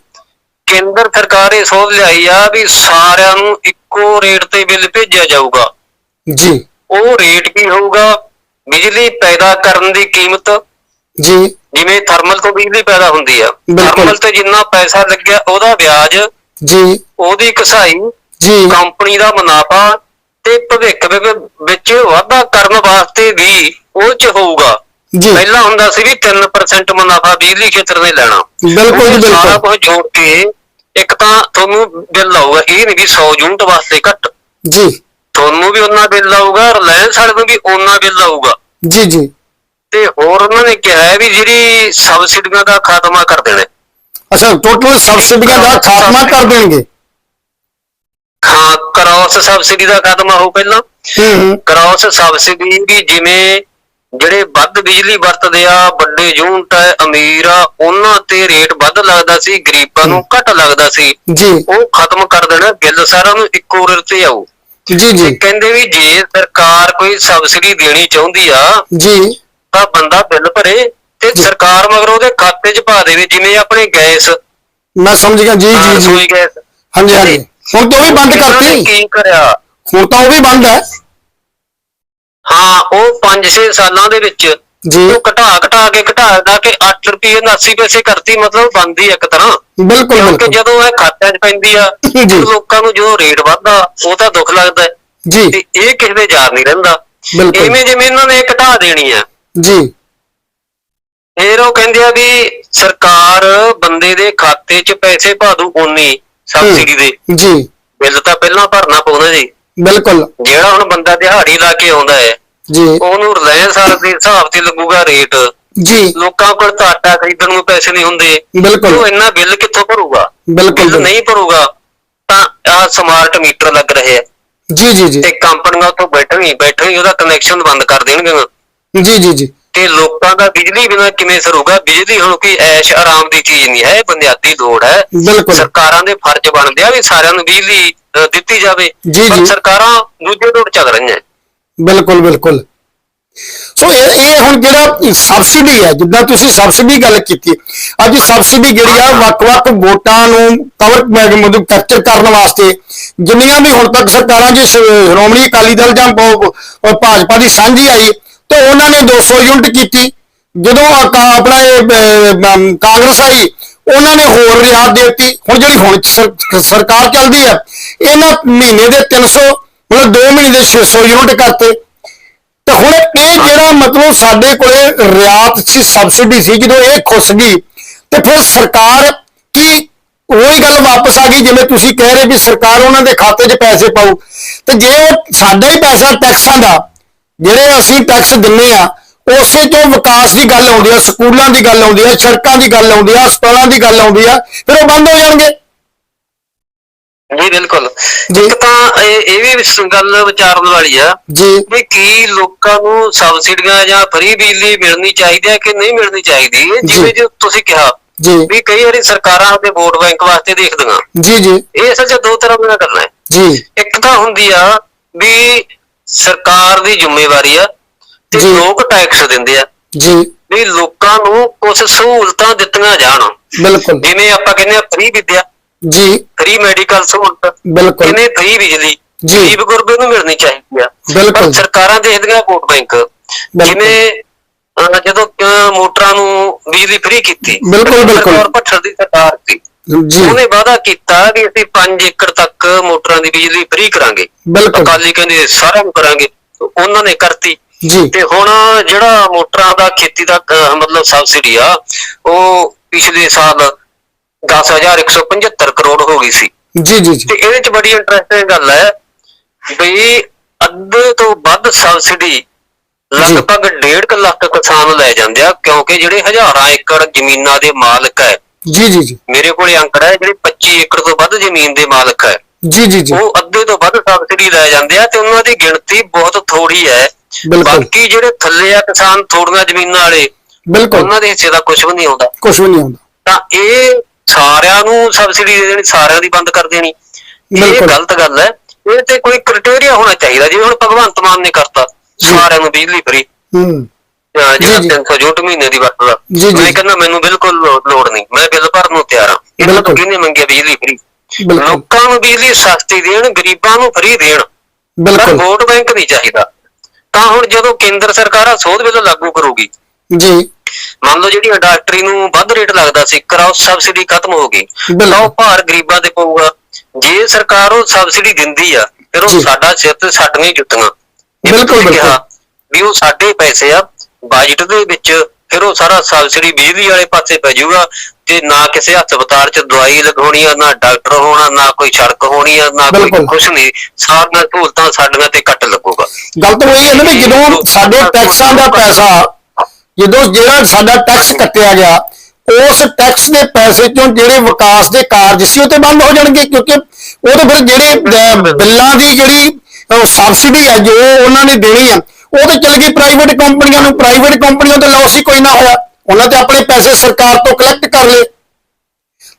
ਕੇਂਦਰ ਸਰਕਾਰ ਇਹ ਸੋਧ ਲਿਆਈ ਆ ਵੀ ਸਾਰਿਆਂ ਨੂੰ ਇੱਕੋ ਰੇਟ ਤੇ ਬਿੱਲ ਭੇਜਿਆ ਜਾਊਗਾ। ਜੀ। ਉਹ ਰੇਟ ਕੀ ਹੋਊਗਾ? ਬਿਜਲੀ ਪੈਦਾ ਕਰਨ ਦੀ ਕੀਮਤ। ਜੀ। ਜਿਵੇਂ ਥਰਮਲ ਤੋਂ ਬਿਜਲੀ ਪੈਦਾ ਹੁੰਦੀ ਆ। ਥਰਮਲ ਤੇ ਜਿੰਨਾ ਪੈਸਾ ਲੱਗਿਆ ਉਹਦਾ ਵਿਆਜ। ਜੀ। ਉਹਦੀ ਕਸਾਈ ਜੀ। ਕੰਪਨੀ ਦਾ ਮੁਨਾਫਾ ਤੇ ਭਵਿੱਖ ਦੇ ਵਿੱਚ ਵਾਧਾ ਕਰਨ ਵਾਸਤੇ ਵੀ ਉਹ ਚ ਹੋਊਗਾ। ਜੀ। ਪਹਿਲਾਂ ਹੁੰਦਾ ਸੀ ਵੀ 3% ਮੁਨਾਫਾ ਬਿਜਲੀ ਖੇਤਰ ਨੇ ਲੈਣਾ। ਬਿਲਕੁਲ ਜੀ, ਉਹ ਸਾਰਾ ਬਿਲਕੁਲ। ਕੁਝ ਜੋੜ ਕੇ ਇੱਕ ਤਾਂ ਤੁਹਾਨੂੰ ਬਿੱਲ ਆਊਗਾ ਇਹ ਨਹੀਂ ਵੀ 100 ਯੂਨਿਟ ਵਾਸਤੇ ਘੱਟ। ਜੀ। ਤੁਹਾਨੂੰ ਵੀ ਉਹਨਾਂ ਬਿੱਲ ਆਊਗਾ ਰਿਲਾਇੰਸ ਵਾਲੇ ਨੂੰ ਵੀ ਉਹਨਾਂ ਬਿੱਲ ਆਊਗਾ। ਜੀ ਜੀ। ਤੇ ਹੋਰ ਉਹਨਾਂ ਨੇ ਕਿਹਾ ਹੈ ਵੀ ਜਿਹੜੀ ਸਬਸਿਡੀਆਂ ਦਾ ਖਾਤਮਾ ਕਰ ਦੇਣਾ। ਹੈ। ਅੱਛਾ ਟੋਟਲ ਸਬਸਿਡੀਆਂ ਦਾ ਖਾਤਮਾ ਕਰ ਦੇਣਗੇ? ਹਾਂ ਕ੍ਰਾਸ ਸਬਸਿਡੀ ਦਾ ਖਾਤਮਾ ਹੋ ਪਹਿਲਾਂ ਕ੍ਰਾਸ ਸਬਸਿਡੀ ਵੀ ਜਿਵੇਂ ਜਿਹੜੇ ਵੱਧ ਬਿਜਲੀ ਵਰਤਦੇ ਆ ਵੱਡੇ ਯੂਨਿਟ ਅਮੀਰ ਆ ਉਹਨਾਂ ਤੇ ਰੇਟ ਵੱਧ ਲੱਗਦਾ ਸੀ ਗਰੀਬਾਂ ਨੂੰ ਘੱਟ ਲੱਗਦਾ ਸੀ। ਜੀ। ਉਹ ਖਤਮ ਕਰ ਦੇਣਾ ਬਿੱਲ ਸਾਰਿਆਂ ਨੂੰ ਇੱਕੋ ਰੇਟ ਤੇ ਆਊ ਜੀ ਜੀ। ਕਹਿੰਦੇ ਵੀ ਜੇ ਸਰਕਾਰ ਕੋਈ ਸਬਸਿਡੀ ਦੇਣੀ ਚਾਹੁੰਦੀ ਆ ਜੀ। ਤਾਂ ਬੰਦਾ ਬਿੱਲ ਭਰੇ ਤੇ। ਸਰਕਾਰ ਮਗਰ ਉਹਦੇ ਖਾਤੇ 'ਚ ਪਾ ਦੇਵੇ ਜਿਵੇਂ ਆਪਣੇ ਗੈਸ। ਮੈਂ ਸਮਝ ਗਿਆ। ਜੀ ਜੀ ਜੀ। ਹਾਂਜੀ ਹਾਂਜੀ। ਹੁਣ ਤਾਂ ਉਹ ਵੀ ਬੰਦ ਨੇ ਕਰਤੀ। ਕੀ ਕਰਿਆ? ਹੁਣ ਤਾਂ ਉਹ ਵੀ ਬੰਦ ਹੈ। ਹਾਂ ਉਹ 5-6 ਸਾਲਾਂ ਦੇ ਵਿੱਚ ਜੀ। ਉਹ ਘਟਾ ਘਟਾ ਕੇ ਘਟਾ ਘਟਾ ਕੇ 8 ਰੁਪਏ 80 ਪੈਸੇ ਕਰਤੀ ਮਤਲਬ ਬੰਦੀ ਇੱਕ ਤਰ੍ਹਾਂ। ਬਿਲਕੁਲ ਕਿਉਂਕਿ ਬਿਲਕੁਲ। ਜਦੋਂ ਇਹ ਖਾਤਿਆਂ 'ਚ ਪੈਂਦੀ ਆ ਜੀ। ਲੋਕਾਂ ਨੂੰ ਜਦੋਂ ਰੇਟ ਵੱਧਦਾ ਉਹ ਤਾਂ ਦੁੱਖ ਲੱਗਦਾ। ਹੈ ਜੀ। ਤੇ ਇਹ ਕਿਸੇ ਦੇ ਯਾਰ ਨਹੀਂ ਰਹਿੰਦਾ। ਬਿਲਕੁਲ। ਇਵੇਂ ਜਿਵੇਂ ਇਹਨਾਂ ਨੇ ਘਟਾ ਦੇਣੀ ਆ। ਜੀ। ਫਿਰ ਉਹ ਕਹਿੰਦੇ ਆ ਵੀ ਸਰਕਾਰ ਬੰਦੇ ਦੇ ਖਾਤੇ 'ਚ ਪੈਸੇ ਪਾ ਦੂ ਉਨੀ ਸਬਸਿਡੀ ਦੇ। ਜੀ। ਬਿੱਲ ਤਾਂ ਪਹਿਲਾਂ ਭਰਨਾ ਪਊਗਾ ਜੀ। ਬਿਲਕੁਲ। ਜਿਹੜਾ ਹੁਣ ਬੰਦਾ ਦਿਹਾੜੀ ਲਾ ਕੇ ਆਉਂਦਾ ਹੈ ਜੀ। ਉਹਨੂੰ ਰਿਲਾਇੰਸ ਵਾਲੇ ਦੇ ਹਿਸਾਬ ਤੇ ਲੱਗੂਗਾ ਰੇਟ। ਜੀ। ਲੋਕਾਂ ਕੋਲ ਤਾਂ ਆਟਾ ਖਰੀਦਣ ਨੂੰ ਪੈਸੇ ਨਹੀਂ ਹੁੰਦੇ। ਬਿਲਕੁਲ। ਉਹ ਇੰਨਾ ਬਿੱਲ ਕਿੱਥੋਂ ਭਰੂਗਾ? ਬਿਲਕੁਲ ਬਿੱਲ ਬਿਲਕੁਲ। ਨਹੀਂ ਭਰੂਗਾ ਤਾਂ ਆ ਸਮਾਰਟ ਮੀਟਰ ਲੱਗ ਰਹੇ ਆ। ਜੀ ਜੀ ਜੀ। ਤੇ ਕੰਪਨੀਆਂ ਉੱਥੋਂ ਬੈਠਣ ਹੀ ਬੈਠਣ ਹੀ ਉਹਦਾ ਕਨੈਕਸ਼ਨ ਬੰਦ ਕਰ ਦੇਣਗੀਆਂ। ਜੀ ਜੀ ਜੀ। ਤੇ ਲੋਕਾਂ ਦਾ ਬਿਜਲੀ ਬਿਨਾਂ ਕਿਵੇਂ ਸਰੂਗਾ ਬਿਜਲੀ ਹੁਣ ਕੋਈ ਐਸ਼ ਆਰਾਮ ਦੀ ਚੀਜ਼ ਨਹੀਂ ਹੈ ਇਹ ਬੁਨਿਆਦੀ ਲੋੜ ਹੈ। ਬਿਲਕੁਲ। ਸਰਕਾਰਾਂ ਦੇ ਫਰਜ਼ ਬਣਦੇ ਆ ਵੀ ਸਾਰਿਆਂ ਨੂੰ ਬਿਜਲੀ ਦਿੱਤੀ ਜਾਵੇ। ਪਰ। ਸਰਕਾਰਾਂ ਦੂਜੇ ਦੌੜ ਚੱਲ ਰਹੀਆਂ। ਬਿਲਕੁਲ ਬਿਲਕੁਲ। ਸੋ ਇਹ ਇਹ ਹੁਣ ਜਿਹੜਾ ਸਬਸਿਡੀ ਹੈ ਜਿੱਦਾਂ ਤੁਸੀਂ ਸਬਸਿਡੀ ਗੱਲ ਕੀਤੀ ਅੱਜ ਸਬਸਿਡੀ ਜਿਹੜੀ ਆ ਵੱਖ-ਵੱਖ ਵੋਟਾਂ ਨੂੰ ਕਵਰ ਮਤਲਬ ਕੈਪਚਰ ਕਰਨ ਵਾਸਤੇ ਜਿੰਨੀਆਂ ਵੀ ਹੁਣ ਤੱਕ ਸਰਕਾਰਾਂ ਜੀ ਸ਼੍ਰੋਮਣੀ ਅਕਾਲੀ ਦਲ ਜਾਂ ਭਾਜਪਾ ਦੀ ਸਾਂਝੀ ਆਈ ਤੇ ਉਹਨਾਂ ਨੇ 200 ਯੂਨਿਟ ਕੀਤੀ। ਜਦੋਂ ਆਪਣਾ ਇਹ ਕਾਂਗਰਸ ਆਈ, ਉਹਨਾਂ ਨੇ ਹੋਰ ਰਿਆਤ ਦੇ ਦਿੱਤੀ। ਹੁਣ ਜਿਹੜੀ ਹੁਣ ਸਰਕਾਰ ਚੱਲਦੀ ਆ, ਇਹਨਾਂ ਮਹੀਨੇ ਦੇ 300 ਮਤਲਬ 2 ਮਹੀਨੇ ਦੇ 600 ਯੂਨਿਟ ਕਰਤੇ। ਤੇ ਹੁਣ ਇਹ ਜਿਹੜਾ ਮਤਲਬ ਸਾਡੇ ਕੋਲੇ ਰਿਆਤ ਸੀ, ਸਬਸਿਡੀ ਸੀ, ਜਦੋਂ ਇਹ ਖੁੱਸ ਗਈ, ਤੇ ਫਿਰ ਸਰਕਾਰ ਕੀ ਉਹੀ ਗੱਲ ਵਾਪਸ ਆ ਗਈ, ਜਿਵੇਂ ਤੁਸੀਂ ਕਹਿ ਰਹੇ ਵੀ ਸਰਕਾਰ ਉਹਨਾਂ ਦੇ ਖਾਤੇ 'ਚ ਪੈਸੇ ਪਾਉ ਤੇ ਜੇ ਉਹ ਸਾਡਾ ਹੀ ਪੈਸਾ ਟੈਕਸਾਂ ਦਾ ਜਿਹੜੇ ਅਸੀਂ ਟੈਕਸ ਦਿੰਨੇ ਆ ਉਸੇ ਤੋਂ ਵਿਕਾਸ ਦੀ ਗੱਲ ਆਉਂਦੀ ਆ ਸਕੂਲਾਂ ਦੀ ਗੱਲ ਆਉਂਦੀ ਆ ਸੜਕਾਂ ਦੀ ਗੱਲ ਆਉਂਦੀ ਆ ਹਸਪਤਾਲਾਂ ਦੀ ਗੱਲ ਆਉਂਦੀ ਆ ਫਿਰ ਉਹ ਬੰਦ ਹੋ ਜਾਣਗੇ। ਜੀ ਬਿਲਕੁਲ। ਇੱਕ ਤਾਂ ਇਹ ਇਹ ਵੀ ਗੱਲ ਵਿਚਾਰਨ ਵਾਲੀ ਆ ਜੀ। ਵੀ ਕੀ ਲੋਕਾਂ ਨੂੰ ਸਬਸਿਡੀਆਂ ਜਾਂ ਫ੍ਰੀ ਬਿਜਲੀ ਮਿਲਣੀ ਚਾਹੀਦੀ ਹੈ ਕਿ ਨਹੀਂ ਮਿਲਣੀ ਚਾਹੀਦੀ। ਜਿਵੇਂ ਜੋ ਤੁਸੀਂ ਕਿਹਾ ਜੀ। ਵੀ ਕਈ ਵਾਰੀ ਸਰਕਾਰਾਂ ਦੇ ਵੋਟ ਬੈਂਕ ਵਾਸਤੇ ਦੇਖਦੀਆਂ। ਜੀ ਜੀ। ਇਹ ਅਸਲ 'ਚ ਦੋ ਤਰ੍ਹਾਂ ਦੀਆਂ ਗੱਲਾਂ ਹੈ। ਜੀ। ਇੱਕ ਤਾਂ ਹੁੰਦੀ ਆ ਵੀ ਸਰਕਾਰ ਦੀ ਜ਼ਿੰਮੇਵਾਰੀ ਆ ਤੇ ਜੀ। ਲੋਕ ਟੈਕਸ ਦਿੰਦੇ ਆ। ਜੀ। ਵੀ ਲੋਕਾਂ ਨੂੰ ਕੁਝ ਸਹੂਲਤਾਂ ਦਿੱਤੀਆਂ ਜਾਣ। ਬਿਲਕੁਲ। ਜਿਵੇਂ ਆਪਾਂ ਕਹਿੰਦੇ ਆ ਫ੍ਰੀ ਵਿਦਿਆ। ਜੀ। ਫ੍ਰੀ ਮੈਡੀਕਲ ਸਹੂਲਤ। ਬਿਲਕੁਲ। ਕਿਵੇਂ ਫ੍ਰੀ ਬਿਜਲੀ। ਜੀ। ਗਰੀਬ ਗੁਰਬੇ ਨੂੰ ਮਿਲਣੀ ਚਾਹੀਦੀ ਆ। ਬਿਲਕੁਲ। ਪਰ ਸਰਕਾਰਾਂ ਦੇਖਦੀਆਂ ਵੋਟ ਬੈਂਕ ਜਿਵੇਂ ਅਹ, ਜਦੋਂ ਅਹ, ਮੋਟਰਾਂ ਨੂੰ ਬਿਜਲੀ ਫ੍ਰੀ ਕੀਤੀ। ਬਿਲਕੁਲ, ਬਿਲਕੁਲ। ਸਰਕਾਰ ਭੱਠਰ ਦੀ ਜੀ। ਉਹਨੇ ਵਾਅਦਾ ਕੀਤਾ ਵੀ ਅਸੀਂ 5 ਏਕੜ ਤੱਕ ਮੋਟਰਾਂ ਦੀ ਬਿਜਲੀ ਫ੍ਰੀ ਕਰਾਂਗੇ। ਬਿਲਕੁਲ। ਅਕਾਲੀ ਕਹਿੰਦੇ ਸਾਰਿਆਂ ਨੂੰ ਕਰਾਂਗੇ। ਉਹਨਾਂ ਨੇ ਕਰਤੀ। ਜੀ। ਤੇ ਹੁਣ ਜਿਹੜਾ ਮੋਟਰਾਂ ਦਾ ਖੇਤੀ ਦਾ ਮਤਲਬ ਸਬਸਿਡੀ ਆ ਉਹ ਪਿਛਲੇ ਸਾਲ 10175 ਕਰੋੜ ਹੋ ਗਈ ਸੀ। ਜੀ ਜੀ ਜੀ। ਤੇ ਇਹਦੇ ਚ ਬੜੀ ਇੰਟਰਸਟਿੰਗ ਗੱਲ ਹੈ ਵੀ ਅੱਧੇ ਤੋਂ ਵੱਧ ਸਬਸਿਡੀ ਲਗਭਗ 1.5 ਲੱਖ ਕਿਸਾਨ ਲੈ ਜਾਂਦੇ ਆ ਕਿਉਂਕਿ ਜਿਹੜੇ ਹਜ਼ਾਰਾਂ ਏਕੜ ਜ਼ਮੀਨਾਂ ਦੇ ਮਾਲਕ ਹੈ ਜੀ ਜੀ ਜੀ। ਮੇਰੇ ਕੋਲੇ ਅੰਕੜਾ ਹੈ ਜਿਹੜੇ 25 ਏਕੜ ਤੋਂ ਵੱਧ ਜ਼ਮੀਨ ਦੇ ਮਾਲਕ ਹੈ। ਜੀ ਜੀ ਜੀ। ਉਹ ਅੱਧੇ ਤੋਂ ਵੱਧ ਸਬਸਿਡੀ ਲੈ ਜਾਂਦੇ ਆ ਤੇ ਉਹਨਾਂ ਦੀ ਗਿਣਤੀ ਬਹੁਤ ਥੋੜੀ ਹੈ। ਬਿਲਕੁਲ। ਬਾਕੀ ਜਿਹੜੇ ਥੱਲੇ ਆ ਕਿਸਾਨ ਥੋੜੀਆਂ ਜ਼ਮੀਨਾਂ ਵਾਲੇ ਬਿਲਕੁਲ। ਉਹਨਾਂ ਦੇ ਹਿੱਸੇ ਦਾ ਕੁਝ ਵੀ ਨਹੀਂ ਆਉਂਦਾ ਕੁਝ ਵੀ ਨਹੀਂ ਆਉਂਦਾ ਤਾਂ ਇਹ ਸਾਰਿਆਂ ਨੂੰ ਸਬਸਿਡੀ ਦੇ ਦੇਣੀ ਸਾਰਿਆਂ ਦੀ ਬੰਦ ਕਰ ਦੇਣੀ। ਇਹ। ਗਲਤ ਗੱਲ ਹੈ। ਇਹ ਤੇ ਕੋਈ ਕ੍ਰਾਈਟੇਰੀਆ ਹੋਣਾ ਚਾਹੀਦਾ ਜਿਵੇਂ ਹੁਣ ਭਗਵੰਤ ਮਾਨ ਨੇ ਕਰਤਾ ਸਾਰਿਆਂ ਨੂੰ ਬਿਜਲੀ ਫਰੀ ਹੂੰ। ਜਿਹੜਾ ਜੀ, ਜੀ। 300 ਯੂਨਿਟ ਮਹੀਨੇ ਦੀ ਵਰਤਦਾ ਜੀ, ਜੀ। ਮੈਂ ਕਹਿੰਦਾ ਮੈਨੂੰ ਬਿਲਕੁਲ ਲੋ- ਲੋੜ ਨਹੀਂ ਮੈਂ ਬਿੱਲ ਭਰਨ ਨੂੰ ਤਿਆਰ ਹਾਂ ਇਹਨਾਂ ਤੋਂ ਬਿਲਕੁਲ। ਕਿਹਨੇ ਮੰਗਿਆ ਬਿਜਲੀ ਫਰੀ ਬਿਲਕੁਲ ਲੋਕਾਂ ਨੂੰ ਬਿਜਲੀ ਸਸਤੀ ਦੇਣ ਗਰੀਬਾਂ ਨੂੰ ਫਰੀ ਦੇਣ ਪਰ ਬਿਲਕੁਲ ਵੋਟ ਬੈਂਕ ਨਹੀਂ ਚਾਹੀਦਾ ਤਾਂ ਹੁਣ ਜਦੋਂ ਕੇਂਦਰ ਸਰਕਾਰ ਆ ਸੋਧ ਬਿੱਲ ਲਾਗੂ ਕਰੂਗੀ ਜੀ ਮੰਨ ਲਓ ਜਿਹੜੀ ਇੰਡਸਟਰੀ ਨੂੰ ਵੱਧ ਰੇਟ ਲੱਗਦਾ ਸੀ ਕਰਾਉ ਸਬਸਿਡੀ ਖਤਮ ਹੋ ਗਈ ਬਿਲਕੁਲ। ਤਾਂ ਉਹ ਭਾਰ ਗਰੀਬਾਂ ਤੇ ਪਊਗਾ ਜੇ ਸਰਕਾਰ ਉਹ ਸਬਸਿਡੀ ਦਿੰਦੀ ਆ ਫਿਰ ਉਹ ਜੀ। ਸਾਡਾ ਸਿਰ ਤੇ ਸਾਡੀਆਂ ਹੀ ਜੁੱਤੀਆਂ ਜਿਵੇਂ ਬਿਲਕੁਲ, ਤੁਸੀਂ ਬਿਲਕੁਲ। ਕਿਹਾ ਵੀ ਉਹ ਸਾਡੇ ਪੈਸੇ ਆ ਬਜਟ ਦੇ ਵਿੱਚ ਫਿਰ ਉਹ ਸਾਰਾ ਸਬਸਿਡੀ ਬਿਜਲੀ ਵਾਲੇ ਪਾਸੇ ਪੈ ਜਾਊਗਾ ਤੇ ਨਾ ਕਿਸੇ ਹਸਪਤਾਲ 'ਚ ਦਵਾਈ ਲਗਾਉਣੀ ਆ ਨਾ ਡਾਕਟਰ ਹੋਣਾ ਨਾ ਕੋਈ ਸੜਕ ਹੋਣੀ ਆ ਨਾ ਕੋਈ। ਕੁਛ ਨਹੀਂ ਸਾਰੀਆਂ ਸਹੂਲਤਾਂ ਸਾਡੀਆਂ ਤੇ ਕੱਟ ਲੱਗੂਗਾ ਗੱਲ ਤਾਂ ਉਹੀ ਹੈ ਨਾ ਵੀ ਜਦੋਂ ਸਾਡੇ ਟੈਕਸਾਂ ਦਾ ਪੈਸਾ ਜਦੋਂ ਜਿਹੜਾ ਸਾਡਾ ਟੈਕਸ ਕੱਟਿਆ ਗਿਆ ਉਸ ਟੈਕਸ ਦੇ ਪੈਸੇ ਚੋਂ ਜਿਹੜੇ ਵਿਕਾਸ ਦੇ ਕਾਰਜ ਸੀ ਉਹ ਤੇ ਬੰਦ ਹੋ ਜਾਣਗੇ ਕਿਉਂਕਿ ਉਹ ਤਾਂ ਫਿਰ ਜਿਹੜੇ ਬਿੱਲਾਂ ਦੀ ਜਿਹੜੀ ਸਬਸਿਡੀ ਹੈ ਜੋ ਉਹਨਾਂ ਨੇ ਦੇਣੀ ਆ ਉਹ ਤੇ ਚਲ ਗਈ ਪ੍ਰਾਈਵੇਟ ਕੰਪਨੀਆਂ ਨੂੰ ਪ੍ਰਾਈਵੇਟ ਕੰਪਨੀਆਂ ਤੇ ਲਾਸ ਹੀ ਕੋਈ ਨਾ ਹੋਇਆ। ਉਹਨਾਂ ਤੇ ਆਪਣੇ ਪੈਸੇ ਸਰਕਾਰ ਤੋਂ ਕਲੈਕਟ ਕਰ ਲਏ।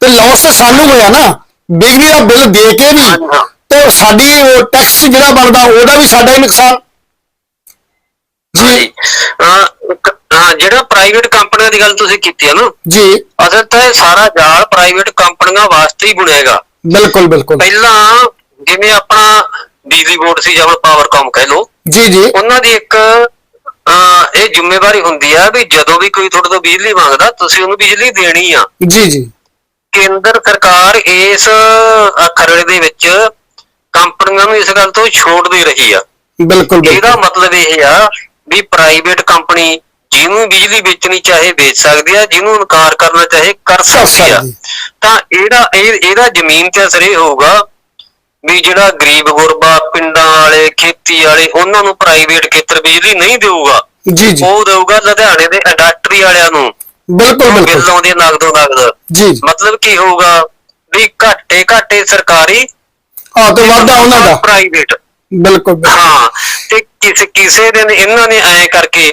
ਤੇ ਲਾਸ ਤੇ ਸਾਨੂੰ ਹੋਇਆ ਨਾ ਬਿਜਲੀ ਦਾ ਬਿੱਲ ਦੇ ਕੇ ਵੀ ਤੇ ਸਾਡੀ ਟੈਕਸ ਜਿਹੜਾ ਬਣਦਾ ਉਹਦਾ ਵੀ ਸਾਡਾ ਹੀ ਨੁਕਸਾਨ। ਜੀ ਜਿਹੜਾ ਪ੍ਰਾਈਵੇਟ ਕੰਪਨੀਆਂ ਦੀ ਗੱਲ ਤੁਸੀਂ ਕੀਤੀ ਹੈ ਨਾ ਜੀ। ਅਸਲ ਤਾਂ ਇਹ ਸਾਰਾ ਜਾਲ ਪ੍ਰਾਈਵੇਟ ਕੰਪਨੀਆਂ ਵਾਸਤੇ ਹੀ ਬਣੇਗਾ ਬਿਲਕੁਲ ਬਿਲਕੁਲ। ਪਹਿਲਾਂ ਜਿਵੇਂ ਆਪਣਾ ਬਿਜਲੀ ਬੋਰਡ ਸੀ ਜਾਂ ਪਾਵਰਕਾਮ ਕਹਿ ਲਓ ਜੀ ਜੀ। ਉਹਨਾਂ ਦੀ ਇੱਕ ਇਹ ਜ਼ਿੰਮੇਵਾਰੀ ਹੁੰਦੀ ਆ ਵੀ ਜਦੋਂ ਵੀ ਕੋਈ ਤੁਹਾਡੇ ਤੋਂ ਬਿਜਲੀ ਮੰਗਦਾ ਤੁਸੀਂ ਉਹਨੂੰ ਬਿਜਲੀ ਦੇਣੀ ਆ। ਜੀ ਜੀ। ਕੇਂਦਰ ਸਰਕਾਰ ਇਸ ਖਰੜੇ ਦੇ ਵਿੱਚ ਕੰਪਨੀਆਂ ਨੂੰ ਇਸ ਗੱਲ ਤੋਂ ਛੋਟ ਦੇ ਰਹੀ ਆ। ਬਿਲਕੁਲ ਇਹਦਾ ਮਤਲਬ ਇਹ ਆ ਵੀ ਪ੍ਰਾਈਵੇਟ ਕੰਪਨੀ ਜਿਹਨੂੰ ਬਿਜਲੀ ਵੇਚਣੀ ਚਾਹੇ ਵੇਚ ਸਕਦੀ ਆ ਜਿਹਨੂੰ ਇਨਕਾਰ ਕਰਨਾ ਚਾਹੇ ਕਰ ਸਕਦੀ ਆ। ਤਾਂ ਇਹਦਾ ਇਹ ਇਹਦਾ ਜ਼ਮੀਨ ਤੇ ਅਸਰ ਇਹ ਹੋਊਗਾ ਵੀ ਜਿਹੜਾ ਗਰੀਬ ਗੁਰਬਾ ਵਾਲੇ ਖੇਤੀ ਵਾਲੇ ਉਹਨਾਂ ਨੂੰ ਪ੍ਰਾਈਵੇਟ ਖੇਤਰ ਬਿਜਲੀ ਨਹੀਂ ਦੇਊਗਾ। ਜੀ ਜੀ। ਉਹ ਦੇਊਗਾ ਲੁਧਿਆਣੇ ਦੇ ਇੰਡਸਟਰੀ ਵਾਲਿਆਂ ਨੂੰ। ਬਿਲਕੁਲ ਬਿੱਲ ਬਿਲਕੁਲ। ਆਉਂਦੇ ਆ ਨਗਦੋ ਨਗਦ। ਜੀ ਮਤਲਬ ਕੀ ਹੋਊਗਾ ਵੀ ਘਾਟੇ ਘਾਟੇ ਸਰਕਾਰੀ ਆ ਤੇ ਵਾਧਾ ਉਹਨਾਂ ਦਾ। ਪ੍ਰਾਈਵੇਟ ਬਿਲਕੁਲ। ਹਾਂ ਤੇ ਕਿਸੇ ਕਿਸੇ ਦਿਨ ਇਹਨਾਂ ਨੇ ਐ ਕਰਕੇ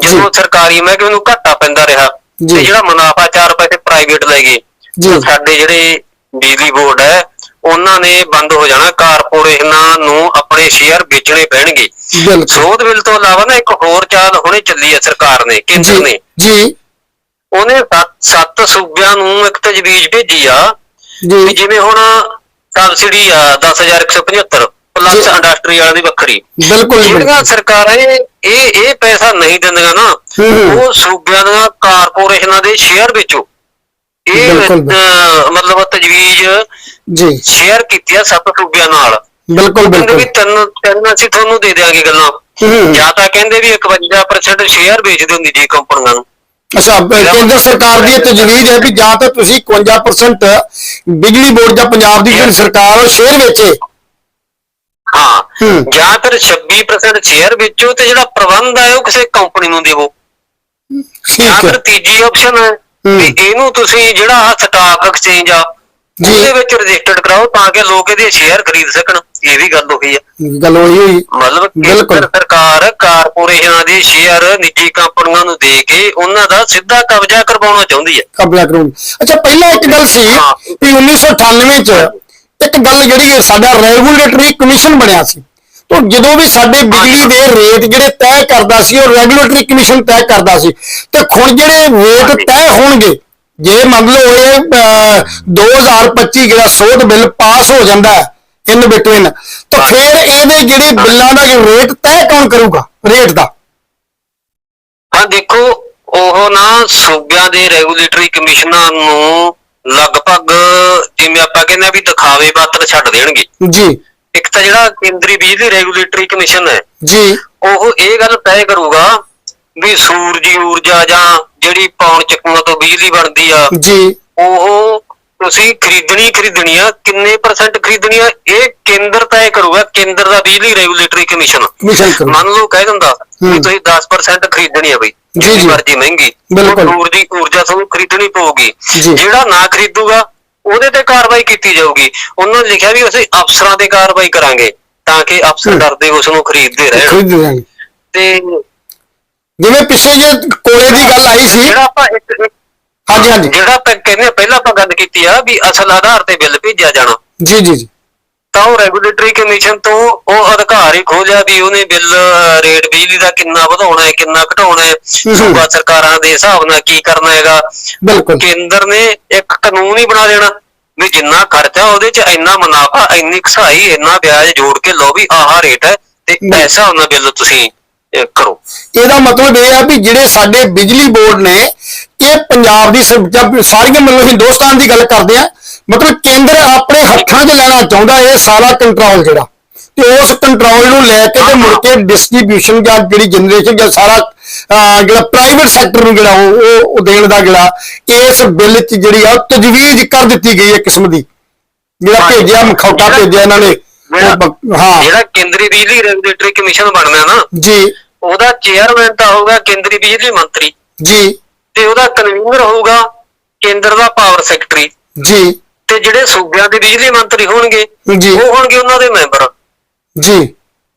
ਜਦੋਂ। ਸਰਕਾਰੀ ਮਹਿਕਮੇ ਨੂੰ ਘਾਟਾ ਪੈਂਦਾ ਰਿਹਾ। ਤੇ ਜਿਹੜਾ ਮੁਨਾਫਾ 4 ਪੈਸੇ ਪ੍ਰਾਈਵੇਟ ਲੈ ਗਏ ਸਾਡੇ ਜਿਹੜੇ ਬਿਜਲੀ ਬੋਰਡ ਹੈ ਉਹਨਾਂ ਨੇ ਬੰਦ ਹੋ ਜਾਣਾ ਕਾਰਪੋਰੇਸ਼ਨਾਂ ਨੂੰ ਆਪਣੇ ਸ਼ੇਅਰ ਵੇਚਣੇ ਪੈਣਗੇ। ਸੋਧ ਬਿੱਲ ਤੋਂ ਇਲਾਵਾ ਨਾ ਇੱਕ ਹੋਰ ਚਾਲ ਹੁਣੇ ਚੱਲੀ ਹੈ ਸਰਕਾਰ ਨੇ ਕੇਂਦਰ ਨੇ? ਜੀ। ਉਹਨੇ ਸੱਤ- ਸੂਬਿਆਂ ਨੂੰ ਇੱਕ ਤਜਵੀਜ਼ ਭੇਜੀ ਆ ਜੀ। ਜਿਵੇਂ ਹੁਣ ਸਬਸਿਡੀ ਆ 10175 ਪਲੱਸ। ਇੰਡਸਟਰੀ ਵਾਲਿਆਂ ਦੀ ਵੱਖਰੀ। ਬਿਲਕੁਲ ਜਿਹੜੀਆਂ ਸਰਕਾਰਾਂ ਇਹ ਇਹ ਪੈਸਾ ਨਹੀਂ ਦਿੰਦੀਆਂ ਨਾ। ਉਹ ਸੂਬਿਆਂ ਦੀਆਂ ਕਾਰਪੋਰੇਸ਼ਨਾਂ ਦੇ ਸ਼ੇਅਰ ਵਿੱਚੋਂ। ਇਹ ਮਤਲਬ ਤਜਵੀਜ਼ ਜੀ। ਸ਼ੇਅਰ ਕੀਤੀ ਆ ਸੱਤ ਸੂਬਿਆਂ ਨਾਲ। ਬਿਲਕੁਲ ਕਹਿੰਦੇ ਵੀ ਬਿਲਕੁਲ ਤਿੰਨ ਤਿੰਨ ਅਸੀਂ ਤੁਹਾਨੂੰ ਦੇ ਦਿਆਂਗੇ ਗੱਲਾਂ। ਜਾਂ ਤਾਂ ਕਹਿੰਦੇ ਵੀ 51% ਸ਼ੇਅਰ ਵੇਚਦੇ ਹੁੰਦੀ ਜੀ ਕੰਪਨੀਆਂ ਨੂੰ। ਅੱਛਾ ਕੇਂਦਰ ਸਰਕਾਰ ਦੀ ਇਹ ਤਜਵੀਜ਼ ਹੈ ਵੀ ਜਾਂ ਤਾਂ ਤੁਸੀਂ 51% ਬਿਜਲੀ ਬੋਰਡ ਜਾਂ ਪੰਜਾਬ ਦੀ ਜਿਹੜੀ ਸਰਕਾਰ ਉਹ ਸ਼ੇਅਰ ਵੇਚੇ। ਹਾਂ। ਜਾਂ ਫਿਰ 26% ਸ਼ੇਅਰ ਵੇਚੋ ਤੇ ਜਿਹੜਾ ਪ੍ਰਬੰਧ ਹੈ ਉਹ ਕਿਸੇ ਕੰਪਨੀ ਨੂੰ ਦੇਵੋ। ਜਾਂ ਫਿਰ ਤੀਜੀ ਆਪਸ਼ਨ ਹੈ। ਵੀ ਇਹਨੂੰ ਤੁਸੀਂ ਜਿਹੜਾ ਸਟਾਕ ਐਕਸਚੇਂਜ ਆ। ਉਹਦੇ ਵਿੱਚ ਰਜਿਸਟਰਡ ਕਰਾਓ ਤਾਂ ਕਿ ਲੋਕ ਇਹਦੇ ਸ਼ੇਅਰ ਖਰੀਦ ਸਕਣ। ਇਹ ਵੀ ਗੱਲ ਹੋਈ ਆ। ਗੱਲ ਹੋਈ ਹੋਈ। ਮਤਲਬ। ਕੇਂਦਰ ਸਰਕਾਰ ਕਾਰਪੋਰੇਸ਼ਨਾਂ ਦੇ ਸ਼ੇਅਰ ਨਿੱਜੀ ਕੰਪਨੀਆਂ ਨੂੰ ਦੇ ਕੇ ਉਹਨਾਂ ਦਾ ਸਿੱਧਾ ਕਬਜ਼ਾ ਕਰਵਾਉਣਾ ਚਾਹੁੰਦੀ ਹੈ ਕਬਜ਼ਾ ਕਰਾਉਣ। ਅੱਛਾ ਪਹਿਲਾਂ ਇੱਕ ਗੱਲ ਸੀ। ਵੀ 1998 ਚ ਇੱਕ ਗੱਲ ਜਿਹੜੀ ਸਾਡਾ ਰੈਗੂਲੇਟਰੀ ਕਮਿਸ਼ਨ ਬਣਿਆ ਸੀ। ਤੋਂ ਜਦੋਂ ਵੀ ਸਾਡੇ ਬਿਜਲੀ ਦੇ ਰੇਟ ਜਿਹੜੇ ਤੈਅ ਕਰਦਾ ਸੀ ਉਹ ਰੈਗੂਲੇਟਰੀ ਕਮਿਸ਼ਨ ਤੈਅ ਕਰਦਾ ਸੀ। ਤੇ ਹੁਣ ਜਿਹੜੇ ਰੇਟ। ਤੈਅ ਹੋਣਗੇ ਜੇ ਮੰਨ ਲਓ ਇਹ ਅਹ, 2025 ਜਿਹੜਾ ਸੋਧ ਬਿੱਲ ਪਾਸ ਹੋ ਜਾਂਦਾ ਹੈ ਇਨ ਬਿਟਵੀਨ ਤਾਂ ਫਿਰ ਇਹਦੇ ਜਿਹੜੇ ਬਿੱਲਾਂ ਦਾ ਰੇਟ ਤੈਅ ਕੌਣ ਕਰੂਗਾ ਰੇਟ ਦਾ? ਹਾਂ ਦੇਖੋ ਉਹ ਨਾ ਸੂਬਿਆਂ ਦੇ ਰੈਗੂਲੇਟਰੀ ਕਮਿਸ਼ਨਾਂ ਨੂੰ ਲਗਭਗ ਜਿਵੇਂ ਆਪਾਂ ਕਹਿੰਦੇ ਆ ਵੀ ਦਿਖਾਵੇ ਮਾਤਰ ਛੱਡ ਦੇਣਗੇ। ਜੀ। ਇੱਕ ਤਾਂ ਜਿਹੜਾ ਕੇਂਦਰੀ ਬਿਜਲੀ ਰੈਗੂਲੇਟਰੀ ਕਮਿਸ਼ਨ ਹੈ ਜੀ। ਉਹ ਇਹ ਗੱਲ ਤੈਅ ਕਰੂਗਾ ਵੀ ਸੂਰਜੀ ਊਰਜਾ ਜਾਂ ਜਿਹੜੀ ਪੌਣ ਚੱਕੂਆਂ ਤੋਂ ਬਿਜਲੀ ਬਣਦੀ ਆ ਜੀ ਉਹ ਤੁਸੀਂ ਖਰੀਦਣੀ ਖਰੀਦਣੀ ਆ ਕਿੰਨੇ ਪਰਸੈਂਟ ਖਰੀਦਣੀ ਆ ਇਹ ਕੇਂਦਰ ਤੈਅ ਕਰੂਗਾ ਕੇਂਦਰ ਦਾ ਬਿਜਲੀ ਰੈਗੂਲੇਟਰੀ ਕਮਿਸ਼ਨ ਕਮਿਸ਼ਨ ਕਰੋ ਮੰਨ ਲਓ ਕਹਿ ਦਿੰਦਾ ਵੀ। ਤੁਸੀਂ 10% ਖਰੀਦਣੀ ਆ ਬਈ ਜੀ, ਜੀ। ਮਰਜ਼ੀ ਮਹਿੰਗੀ ਬਿਲਕੁਲ। ਉਹ ਸੂਰਜੀ ਊਰਜਾ ਤੁਹਾਨੂੰ ਖਰੀਦਣੀ ਪਊਗੀ। ਜਿਹੜਾ ਨਾ ਖਰੀਦੂਗਾ ਉਹਦੇ ਤੇ ਕਾਰਵਾਈ ਕੀਤੀ ਜਾਊਗੀ ਉਹਨਾਂ ਨੇ ਲਿਖਿਆ ਵੀ ਅਸੀਂ ਅਫਸਰਾਂ ਤੇ ਕਾਰਵਾਈ ਕਰਾਂਗੇ ਤਾਂ ਕਿ ਅਫਸਰ। ਡਰਦੇ ਉਸ ਨੂੰ ਖਰੀਦਦੇ ਰਹਿਣ ਤੇ ਜਿਵੇਂ ਪਿੱਛੇ ਜੇ ਕੋਲੇ ਦੀ ਗੱਲ ਆਈ ਸੀ। ਜਿਹੜਾ ਆਪਾਂ ਇੱਕ ਇੱਕ- ਹਾਂਜੀ ਹਾਂਜੀ। ਜਿਹੜਾ ਆਪਾਂ ਕਹਿੰਦੇ ਆ, ਪਹਿਲਾਂ ਆਪਾਂ ਗੱਲ ਕੀਤੀ ਆ ਵੀ ਅਸਲ ਆਧਾਰ ਤੇ ਬਿੱਲ ਭੇਜਿਆ ਜਾਣਾ। ਜੀ ਜੀ ਜੀ। ਤਾਂ ਉਹ ਰੈਗੂਲੇਟਰੀ ਕਮਿਸ਼ਨ ਤੋਂ ਉਹ ਅਧਿਕਾਰ ਹੀ ਖੋਲਿਆ ਵੀ ਉਹਨੇ ਬਿੱਲ ਅਹ, ਰੇਟ ਬਿਜਲੀ ਦਾ ਕਿੰਨਾ ਵਧਾਉਣਾ ਹੈ ਕਿੰਨਾ ਘਟਾਉਣਾ ਹੈ ਹਮ। ਸੂਬਾ ਸਰਕਾਰਾਂ ਦੇ ਹਿਸਾਬ ਨਾਲ ਕੀ ਕਰਨਾ ਹੈਗਾ। ਬਿਲਕੁਲ। ਕੇਂਦਰ ਨੇ ਇੱਕ ਕਾਨੂੰਨ ਹੀ ਬਣਾ ਦੇਣਾ ਵੀ ਜਿੰਨਾ ਖਰਚਾ ਉਹਦੇ 'ਚ ਇੰਨਾ ਮੁਨਾਫਾ ਇੰਨੀ ਘਸਾਈ ਇੰਨਾ ਵਿਆਜ ਜੋੜ ਕੇ ਲਓ ਵੀ ਆਹ ਰੇਟ ਹੈ ਤੇ ਹਮ। ਐਸਾ ਉਹਨਾਂ ਬਿੱਲ ਤੁਸੀਂ ਕਰੋ। ਇਹਦਾ ਮਤਲਬ ਇਹ ਹੈ ਵੀ ਜਿਹੜੇ ਸਾਡੇ ਬਿਜਲੀ ਬੋਰਡ ਨੇ ਇਹ ਪੰਜਾਬ ਦੀ ਸਾਰੀਆਂ ਮਤਲਬ ਹਿੰਦੁਸਤਾਨ ਦੀ ਗੱਲ ਕਰਦੇ ਆ ਮਤਲਬ ਕੇਂਦਰ ਆਪਣੇ ਹੱਥਾਂ 'ਚ ਲੈਣਾ ਚਾਹੁੰਦਾ ਇਹ ਸਾਰਾ ਕੰਟਰੋਲ ਜਿਹੜਾ। ਤੇ ਉਸ ਕੰਟਰੋਲ ਨੂੰ ਲੈ ਕੇ ਤੇ ਮੁੜ ਕੇ ਡਿਸਟ੍ਰੀਬਿਊਸ਼ਨ ਜਾਂ ਜਿਹੜੀ ਜਨਰੇਸ਼ਨ ਜਾਂ ਸਾਰਾ ਜਿਹੜਾ ਪ੍ਰਾਈਵੇਟ ਸੈਕਟਰ ਨੂੰ ਜਿਹੜਾ ਉਹ ਉਹ- ਦੇਣ ਦਾ ਜਿਹੜਾ ਇਸ ਬਿੱਲ 'ਚ ਜਿਹੜੀ ਆ ਤਜਵੀਜ਼ ਕਰ ਦਿੱਤੀ ਗਈ ਹੈ ਕਿਸਮ ਦੀ। ਜਿਹੜਾ। ਭੇਜਿਆ ਮਖੌਟਾ ਭੇਜਿਆ ਇਹਨਾਂ ਨੇ। ਹਾਂ। ਜਿਹੜਾ ਕੇਂਦਰੀ ਬਿਜਲੀ ਰੈਗੂਲੇਟਰੀ ਕਮਿਸ਼ਨ ਬਣਨਾ ਨਾ ਜੀ। ਉਹਦਾ ਚੇਅਰਮੈਨ ਤਾਂ ਹੋਊਗਾ ਕੇਂਦਰੀ ਬਿਜਲੀ ਮੰਤਰੀ। ਜੀ। ਤੇ ਉਹਦਾ ਕਨਵੀਨਰ ਹੋਊਗਾ ਕੇਂਦਰ ਦਾ ਪਾਵਰ ਸੈਕਟਰੀ। ਜੀ। ਤੇ ਜਿਹੜੇ ਸੂਬਿਆਂ ਦੇ ਬਿਜਲੀ ਮੰਤਰੀ ਹੋਣਗੇ। ਉਹ ਹੋਣਗੇ ਉਹਨਾਂ ਦੇ ਮੈਂਬਰ। ਜੀ।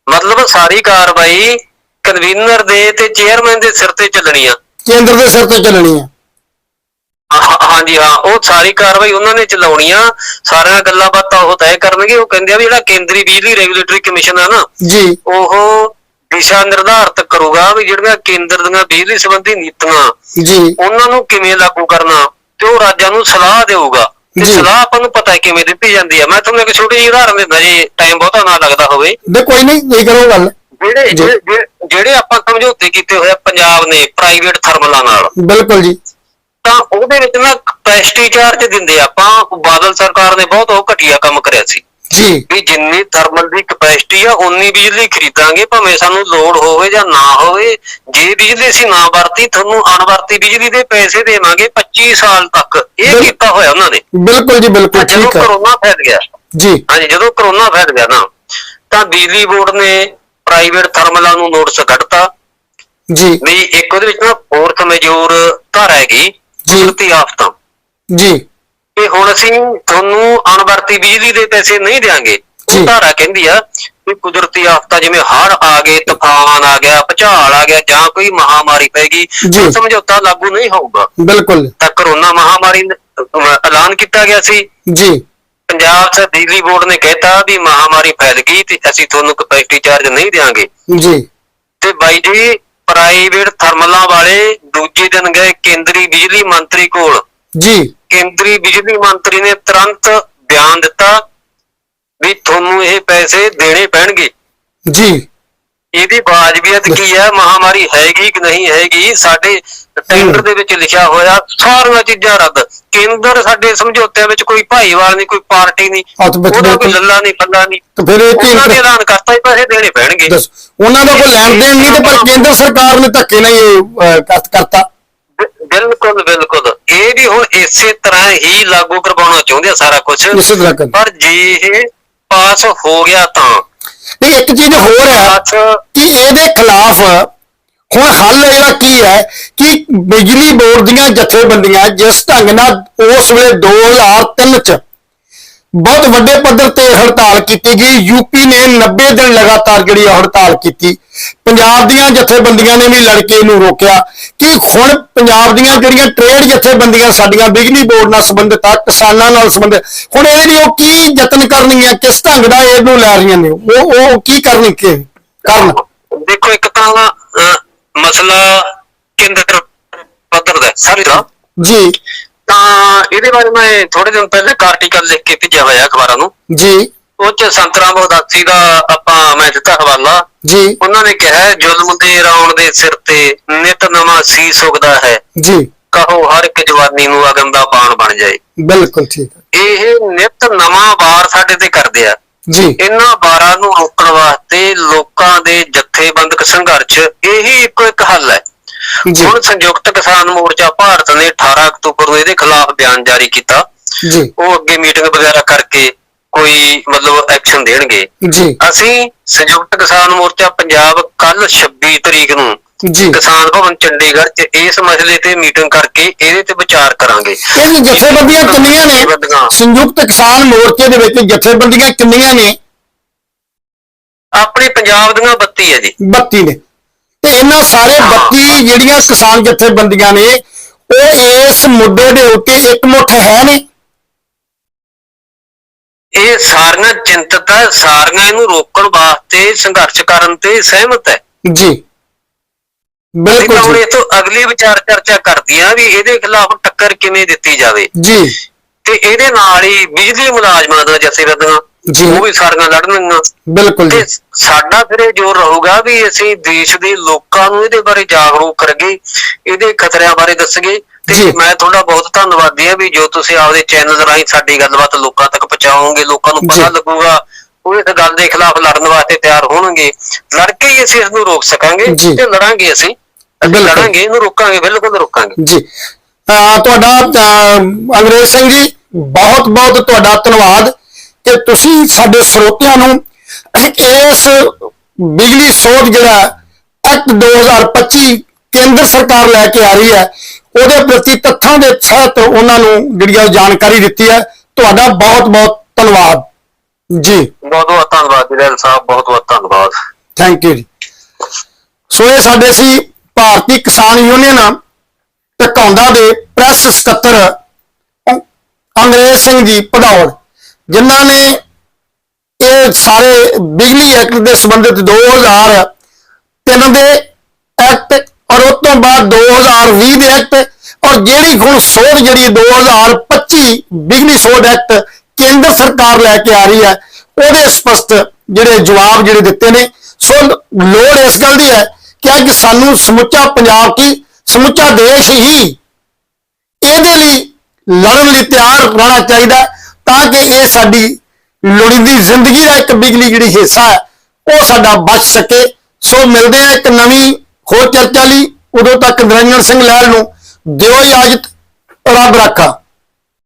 ਮਤਲਬ ਸਾਰੀ ਕਾਰਵਾਈ ਕਨਵੀਨਰ ਦੇ ਤੇ ਚੇਅਰਮੈਨ ਦੇ ਸਿਰ ਤੇ ਚੱਲਣੀ ਆ। ਕੇਂਦਰ ਦੇ ਸਿਰ ਤੇ ਚੱਲਣੀ ਆ। ਹਾਂਜੀ ਹਾਂ ਉਹ ਸਾਰੀ ਕਾਰਵਾਈ ਉਹਨਾਂ ਨੇ ਚਲਾਉਣੀ ਆ। ਸਾਰੀਆਂ ਗੱਲਾਂ ਬਾਤਾਂ ਉਹ ਤੈਅ ਕਰਨਗੇ। ਉਹ ਕਹਿੰਦੇ ਆ ਵੀ ਜਿਹੜਾ ਕੇਂਦਰੀ ਬਿਜਲੀ ਰੈਗੂਲੇਟਰੀ ਕਮਿਸ਼ਨ ਆ ਨਾ ਜੀ। ਉਹ ਦਿਸ਼ਾ ਨਿਰਧਾਰਤ ਕਰੂਗਾ ਵੀ ਜਿਹੜੀਆਂ ਕੇਂਦਰ ਦੀਆਂ ਬਿਜਲੀ ਸੰਬੰਧੀ ਨੀਤੀਆਂ ਜੀ। ਉਹਨਾਂ ਨੂੰ ਕਿਵੇਂ ਲਾਗੂ ਕਰਨਾ ਤੇ ਉਹ ਰਾਜਾਂ ਨੂੰ ਸਲਾਹ ਦੇਊਗਾ। ਤੇ। ਸਲਾਹ ਆਪਾਂ ਨੂੰ ਪਤਾ ਹੈ ਕਿਵੇਂ ਦਿੱਤੀ ਜਾਂਦੀ ਹੈ। ਮੈਂ ਤੁਹਾਨੂੰ ਇੱਕ ਛੋਟੀ ਜਿਹੀ ਉਦਾਹਰਨ ਦਿੰਦਾ ਜੀ ਟਾਈਮ ਬਹੁਤਾ ਨਾ ਲੱਗਦਾ ਹੋਵੇ। ਦੇ ਕੋਈ ਨਹੀਂ ਨਹੀਂ ਕਰੋ ਗੱਲ। ਜਿਹੜੇ। ਜਿਹੜੇ- ਜਿਹੜੇ- ਜਿਹੜੇ ਆਪਾਂ ਸਮਝੌਤੇ ਕੀਤੇ ਹੋਏ ਆ ਪੰਜਾਬ ਨੇ ਪ੍ਰਾਈਵੇਟ ਥਰਮਲਾਂ ਨਾਲ। ਬਿਲਕੁਲ ਜੀ। ਤਾਂ ਉਹਦੇ ਵਿੱਚ ਨਾ ਕਪੈਸਿਟੀ ਚਾਰਜ ਦਿੰਦੇ। ਆਪਾਂ ਬਾਦਲ ਸਰਕਾਰ ਨੇ ਬਹੁਤ ਉਹ ਘਟੀਆ ਕੰਮ ਕਰਿਆ ਸੀ। ਜੀ। ਵੀ ਜਿੰਨੀ ਥਰਮਲ ਦੀ ਕਪੈਸਿਟੀ ਆ ਉਨੀ ਬਿਜਲੀ ਖਰੀਦਾਂਗੇ ਭਾਵੇਂ ਸਾਨੂੰ ਲੋੜ ਹੋਵੇ ਜਾਂ ਨਾ ਹੋਵੇ। ਜੇ ਬਿਜਲੀ ਅਸੀਂ ਨਾ ਵਰਤੀ ਤੁਹਾਨੂੰ ਅਣਵਰਤੀ ਬਿਜਲੀ ਦੇ ਪੈਸੇ ਦੇਵਾਂਗੇ 25 ਸਾਲ ਤੱਕ। ਇਹ ਕੀਤਾ ਹੋਇਆ ਉਹਨਾਂ ਨੇ। ਬਿਲਕੁਲ ਜੀ ਬਿਲਕੁਲ ਜਦੋਂ ਠੀਕ ਹੈ ਕਰੋਨਾ ਫੈਲ ਗਿਆ। ਜੀ। ਹਾਂਜੀ ਜਦੋਂ ਕਰੋਨਾ ਫੈਲ ਗਿਆ ਨਾ ਤਾਂ ਬਿਜਲੀ ਬੋਰਡ ਨੇ ਪ੍ਰਾਈਵੇਟ ਥਰਮਲਾਂ ਨੂੰ ਨੋਟਿਸ ਕੱਢਤਾ। ਜੀ। ਵੀ ਇੱਕ ਉਹਦੇ ਵਿੱਚ ਨਾ ਫੋਰਥ ਮੇਜੋਰ ਧਾਰਾ ਹੈਗੀ। ਕੁਦਰਤੀ ਆਫਤਾਂ। ਜੀ। ਕਿ ਹੁਣ ਅਸੀਂ ਤੁਹਾਨੂੰ ਅਣਵਰਤੀ ਬਿਜਲੀ ਦੇ ਪੈਸੇ ਨਹੀਂ ਦੇਾਂਗੇ। ਉਹ ਧਾਰਾ ਕਹਿੰਦੀ ਆ ਕਿ ਕੁਦਰਤੀ ਆਫਤਾਂ ਜਿਵੇਂ ਹੜ੍ਹ ਆ ਗਏ ਤੂਫਾਨ ਆ ਗਿਆ ਭੁਚਾਲ ਆ ਗਿਆ ਜਾਂ ਕੋਈ ਮਹਾਮਾਰੀ ਪੈ ਗਈ। ਉਹ ਸਮਝੌਤਾ ਲਾਗੂ ਨਹੀਂ ਹੋਊਗਾ। ਬਿਲਕੁਲ। ਤਾਂ ਕਰੋਨਾ ਮਹਾਮਾਰੀ ਐਲਾਨ ਕੀਤਾ ਗਿਆ ਸੀ। ਜੀ। ਪੰਜਾਬ 'ਚ ਬਿਜਲੀ ਬੋਰਡ ਨੇ ਕਹਿਤਾ ਵੀ ਮਹਾਮਾਰੀ ਫੈਲ ਗਈ ਤੇ ਅਸੀਂ ਤੁਹਾਨੂੰ ਕਪੈਸਿਟੀ ਚਾਰਜ ਨਹੀਂ ਦੇਵਾਂਗੇ ਜੀ। ਤੇ ਬਾਈ ਜੀ ਪ੍ਰਾਈਵੇਟ ਥਰਮਲਾਂ ਵਾਲੇ ਦੂਜੇ ਦਿਨ ਗਏ ਕੇਂਦਰੀ ਬਿਜਲੀ ਮੰਤਰੀ ਕੋਲ। ਜੀ। ਕੇਂਦਰੀ ਬਿਜਲੀ ਮੰਤਰੀ ਨੇ ਤੁਰੰਤ ਬਿਆਨ ਦਿੱਤਾ ਵੀ ਤੁਹਾਨੂੰ ਇਹ ਪੈਸੇ ਦੇਣੇ ਪੈਣਗੇ। ਜੀ। ਇਹਦੀ ਵਾਜਬੀਅਤ ਕੀ ਹੈ? ਮਹਾਮਾਰੀ ਹੈਗੀ ਕਿ ਨਹੀਂ ਹੈਗੀ? ਸਾਡੇ ਟੈਂਡਰ ਦੇ ਵਿੱਚ ਲਿਖਿਆ ਹੋਇਆ ਸਾਰੀਆਂ ਚੀਜ਼ਾਂ ਰੱਦ। ਕੇਂਦਰ ਸਾਡੇ ਸਮਝੌਤਿਆਂ ਵਿੱਚ ਕੋਈ ਭਾਈਵਾਲ ਨਹੀਂ ਕੋਈ ਪਾਰਟੀ ਨਹੀਂ ਉਹਦਾ ਕੋਈ। ਲੱਲਾ ਨਹੀਂ ਪੱਲਾ ਨਹੀਂ। ਤੇ ਫਿਰ ਇਹ ਉਹਨਾਂ ਨੇ ਐਲਾਨ ਕਰਤਾ ਹੀ ਪੈਸੇ ਦੇਣੇ ਪੈਣਗੇ। ਉਹਨਾਂ ਦਾ ਕੋਈ ਲੈਣ ਦੇਣ ਨਹੀਂ ਤੇ ਪਰ ਕੇਂਦਰ ਸਰਕਾਰ ਨੇ ਧੱਕੇ ਨਾਲ ਇਹ ਕਰਤਾ। ਬਿਲਕੁਲ ਬਿਲਕੁਲ। ਇਹ ਵੀ ਹੁਣ ਇਸੇ ਤਰ੍ਹਾਂ ਹੀ ਲਾਗੂ ਕਰਵਾਉਣਾ ਚਾਹੁੰਦੇ ਆ ਸਾਰਾ ਕੁਝ ਪਰ ਜੇ ਇਹ ਪਾਸ ਹੋ ਗਿਆ ਤਾਂ ਨਹੀਂ ਇੱਕ ਚੀਜ਼ ਹੋਰ ਹੈ ਕਿ ਇਹਦੇ ਖਿਲਾਫ ਹੁਣ ਹੱਲ ਇਹਦਾ ਕੀ ਹੈ ਕਿ ਬਿਜਲੀ ਬੋਰਡ ਦੀਆਂ ਜਥੇਬੰਦੀਆਂ ਜਿਸ ਢੰਗ ਨਾਲ ਉਸ ਵੇਲੇ 2003 ਚ ਬਹੁਤ ਵੱਡੇ ਪੱਧਰ ਤੇ ਹੜਤਾਲ ਕੀਤੀ ਗਈ ਯੂਪੀ ਨੇ 90 ਦਿਨ ਲਗਾਤਾਰ ਜਿਹੜੀ ਹੜਤਾਲ ਕੀਤੀ। ਪੰਜਾਬ ਦੀਆਂ ਜਥੇਬੰਦੀਆਂ ਨੇ ਵੀ ਲੜ ਕੇ ਰੋਕਿਆ ਕਿ ਹੁਣ ਪੰਜਾਬ ਦੀਆਂ ਜਿਹੜੀਆਂ ਟ੍ਰੇਡ ਜਥੇਬੰਦੀਆਂ ਸਾਡੀਆਂ ਬਿਜਲੀ ਬੋਰਡ ਨਾਲ ਸੰਬੰਧਿਤ ਆ, ਕਿਸਾਨਾਂ ਨਾਲ ਸੰਬੰਧਿਤ, ਹੁਣ ਇਹਦੇ ਲਈ ਉਹ ਕੀ ਯਤਨ ਕਰਨਗੀਆਂ ਕਿਸ ਢੰਗ ਦਾ ਇਹਨੂੰ ਲੈ ਰਹੀਆਂ ਨੇ? ਉਹ ਉਹ ਕੀ ਕਰਨਗੇ? ਕਰਨ। ਦੇਖੋ ਇੱਕ ਤਾਂ ਮਸਲਾ ਕੇਂਦਰ ਪੱਧਰ ਦਾ ਸਾਰੀ ਤਰ੍ਹਾਂ ਜੀ। ਤਾਂ ਇਹਦੇ ਬਾਰੇ ਮੈਂ ਥੋੜੇ ਦਿਨ ਪਹਿਲਾਂ ਇੱਕ ਆਰਟੀਕਲ ਲਿਖ ਕੇ ਭੇਜਿਆ ਹੋਇਆ ਅਖਬਾਰਾਂ ਨੂੰ। ਜੀ। ਉਹ ਚ ਸੰਤਰਾਮ ਉਦਾਸੀ ਦਾ ਆਪਾਂ ਮੈਂ ਦਿੱਤਾ ਹਵਾਲਾ। ਜੀ। ਉਹਨਾਂ ਨੇ ਕਿਹਾ ਜ਼ੁਲਮ ਦੇ ਰੌਣ ਦੇ ਸਿਰ ਤੇ ਨਿਤ ਨਵਾਂ ਸੀਸ ਉਗਦਾ ਹੈ। ਜੀ। ਕਹੋ ਹਰ ਇੱਕ ਜਵਾਨੀ ਨੂੰ ਅਗਨ ਦਾ ਬਾਣ ਬਣ ਜਾਏ। ਬਿਲਕੁਲ ਠੀਕ ਹੈ। ਇਹ ਨਿਤ ਨਵਾਂ ਵਾਰ ਸਾਡੇ ਤੇ ਕਰਦੇ ਆ। ਜੀ। ਇਹਨਾਂ ਵਾਰਾਂ ਨੂੰ ਰੋਕਣ ਵਾਸਤੇ ਲੋਕਾਂ ਦੇ ਜਥੇਬੰਦਕ ਸੰਘਰਸ਼ ਇਹੀ ਇੱਕੋ ਇੱਕ ਹੱਲ ਹੈ। ਜੀ। ਹੁਣ ਸੰਯੁਕਤ ਕਿਸਾਨ ਮੋਰਚਾ ਭਾਰਤ ਨੇ 18 ਅਕਤੂਬਰ ਨੂੰ ਇਹਦੇ ਖਿਲਾਫ ਬਿਆਨ ਜਾਰੀ ਕੀਤਾ। ਜੀ। ਉਹ ਅੱਗੇ ਮੀਟਿੰਗ ਵਗੈਰਾ ਕਰਕੇ ਕੋਈ ਮਤਲਬ ਐਕਸ਼ਨ ਦੇਣਗੇ। ਜੀ। ਅਸੀਂ ਸੰਯੁਕਤ ਕਿਸਾਨ ਮੋਰਚਾ ਪੰਜਾਬ ਕੱਲ 26 ਤਰੀਕ ਨੂੰ ਜੀ। ਕਿਸਾਨ ਭਵਨ ਚੰਡੀਗੜ੍ਹ 'ਚ ਇਸ ਮਸਲੇ ਤੇ ਮੀਟਿੰਗ ਕਰਕੇ ਇਹਦੇ ਤੇ ਵਿਚਾਰ ਕਰਾਂਗੇ। ਇਹ ਜਥੇਬੰਦੀਆਂ ਕਿੰਨੀਆਂ ਨੇ। ਸੰਯੁਕਤ ਕਿਸਾਨ ਮੋਰਚੇ ਦੇ ਵਿੱਚ ਜਥੇਬੰਦੀਆਂ ਕਿੰਨੀਆਂ ਨੇ? ਆਪਣੇ ਪੰਜਾਬ ਦੀਆਂ 32 ਹੈ ਜੀ। 32 ਨੇ। ਤੇ ਇਹਨਾਂ ਸਾਰੇ ਹਾਂ। 32 ਜਿਹੜੀਆਂ ਕਿਸਾਨ ਜਥੇਬੰਦੀਆਂ ਨੇ ਉਹ ਇਸ ਮੁੱਦੇ ਦੇ ਉੱਤੇ ਇਕਮੁੱਠ ਹੈ ਨੇ? ਇਹ ਸਾਰੀਆਂ ਚਿੰਤਤ ਹੈ ਸਾਰੀਆਂ ਇਹਨੂੰ ਰੋਕਣ ਵਾਸਤੇ ਸੰਘਰਸ਼ ਕਰਨ ਤੇ ਸਹਿਮਤ ਹੈ। ਜੀ। ਬਿਲਕੁਲ ਹੁਣ ਜੀ ਇਹ ਤੋਂ ਅਗਲੀ ਵਿਚਾਰ ਚਰਚਾ ਕਰਦੀਆਂ ਵੀ ਇਹਦੇ ਖਿਲਾਫ ਟੱਕਰ ਕਿਵੇਂ ਦਿੱਤੀ ਜਾਵੇ ਜੀ ਤੇ ਇਹਦੇ ਨਾਲ ਹੀ ਬਿਜਲੀ ਮੁਲਾਜ਼ਮਾਂ ਦਾ ਜਥੇਬੰਦੀਆਂ ਜੀ। ਉਹ ਵੀ ਸਾਰੀਆਂ ਲੜਨਗੀਆਂ ਬਿਲਕੁਲ ਜੀ ਸਾਡਾ ਫਿਰ ਇਹ ਜ਼ੋਰ ਰਹੂਗਾ ਵੀ ਅਸੀਂ ਦੇਸ਼ ਦੇ ਲੋਕਾਂ ਨੂੰ ਇਹਦੇ ਬਾਰੇ ਜਾਗਰੂਕ ਕਰਗੇ ਇਹਦੇ ਖਤਰਿਆਂ ਬਾਰੇ ਦੱਸਗੇ। ਤੇ ਮੈਂ ਤੁਹਾਡਾ ਬਹੁਤ ਧੰਨਵਾਦੀ ਹਾਂ ਵੀ ਜੋ ਤੁਸੀਂ ਆਪਦੇ ਚੈਨਲ ਰਾਹੀਂ ਸਾਡੀ ਗੱਲਬਾਤ ਲੋਕਾਂ ਤੱਕ ਪਹੁੰਚਾਓਗੇ ਲੋਕਾਂ ਨੂੰ। ਪਤਾ ਲੱਗੂਗਾ ਉਹ ਇਸ ਗੱਲ ਦੇ ਖਿਲਾਫ ਲੜਨ ਵਾਸਤੇ ਤਿਆਰ ਹੋਣਗੇ ਲੜ ਕੇ ਹੀ ਅਸੀਂ ਇਸ ਨੂੰ ਰੋਕ ਸਕਾਂਗੇ। ਤੇ ਲੜਾਂਗੇ ਅਸੀਂ ਅਸੀਂ ਬਿਲਕੁਲ। ਲੜਾਂਗੇ ਇਹਨੂੰ ਰੋਕਾਂਗੇ ਬਿਲਕੁਲ ਰੋਕਾਂਗੇ। ਜੀ। ਅਹ ਤੁਹਾਡਾ ਅਹ, ਅੰਗਰੇਜ਼ ਸਿੰਘ ਜੀ ਬਹੁਤ ਬਹੁਤ ਤੁਹਾਡਾ ਧੰਨਵਾਦ ਕਿ ਤੁਸੀਂ ਸਾਡੇ ਸਰੋਤਿਆਂ ਨੂੰ ਇਸ ਬਿਜਲੀ ਸੋਧ ਜਿਹੜਾ ਐਕਟ 2025 ਕੇਂਦਰ ਸਰਕਾਰ ਲੈ ਕੇ ਆ ਰਹੀ ਹੈ ਉਹਦੇ ਪ੍ਰਤੀ ਤੱਥਾਂ ਦੇ ਸਹਿਤ ਉਹਨਾਂ ਨੂੰ ਜਿਹੜੀ ਆ ਜਾਣਕਾਰੀ ਦਿੱਤੀ ਹੈ। ਤੁਹਾਡਾ ਬਹੁਤ ਬਹੁਤ ਧੰਨਵਾਦ। ਜੀ। ਬਹੁਤ ਬਹੁਤ ਧੰਨਵਾਦ ਜੀ ਸਾਹਿਬ ਬਹੁਤ ਬਹੁਤ ਧੰਨਵਾਦ। ਥੈਂਕ ਯੂ ਜੀ। ਸੋ ਇਹ ਸਾਡੇ ਸੀ ਭਾਰਤੀ ਕਿਸਾਨ ਯੂਨੀਅਨ ਟਕਾਉਂਦਾ ਦੇ ਪ੍ਰੈਸ ਸਕੱਤਰ ਅੰਗਰੇਜ਼ ਸਿੰਘ ਜੀ ਭਦੌੜ ਜਿਨ੍ਹਾਂ ਨੇ ਇਹ ਸਾਰੇ ਬਿਜਲੀ ਐਕਟ ਦੇ ਸੰਬੰਧਿਤ 2003 ਦੇ ਐਕਟ ਔਰ ਉਸ ਤੋਂ ਬਾਅਦ 2020 ਦੇ ਐਕਟ ਔਰ ਜਿਹੜੀ ਹੁਣ ਸੋਧ ਜਿਹੜੀ 2025 ਬਿਜਲੀ ਸੋਧ ਐਕਟ ਕੇਂਦਰ ਸਰਕਾਰ ਲੈ ਕੇ ਆ ਰਹੀ ਹੈ, ਉਹਦੇ ਸਪਸ਼ਟ ਜਿਹੜੇ ਜਵਾਬ ਜਿਹੜੇ ਦਿੱਤੇ ਨੇ। ਸੋ ਲੋੜ ਇਸ ਗੱਲ ਦੀ ਹੈ ਕਿ ਅੱਜ ਸਾਨੂੰ ਸਮੁੱਚਾ ਪੰਜਾਬ ਕੀ? ਸਮੁੱਚਾ ਦੇਸ਼ ਹੀ ਇਹਦੇ ਲਈ ਲੜਨ ਲਈ ਤਿਆਰ ਰਹਿਣਾ ਚਾਹੀਦਾ ਤਾਂ ਕਿ ਇਹ ਸਾਡੀ ਲੋੜੀਂਦੀ ਜ਼ਿੰਦਗੀ ਦਾ ਇੱਕ ਬਿਜਲੀ ਜਿਹੜੀ ਹਿੱਸਾ ਹੈ, ਉਹ ਸਾਡਾ ਬਚ ਸਕੇ। ਸੋ ਮਿਲਦੇ ਆ ਇੱਕ ਨਵੀਂ ਹੋਰ ਚਰਚਾ ਲਈ। ਉਦੋਂ ਤੱਕ ਨਿਰੰਜਨ ਸਿੰਘ ਲਹਿਰ ਨੂੰ ਦਿਓ ਇਜਾਜ਼ਤ। ਰੱਬ ਰੱਖਾ।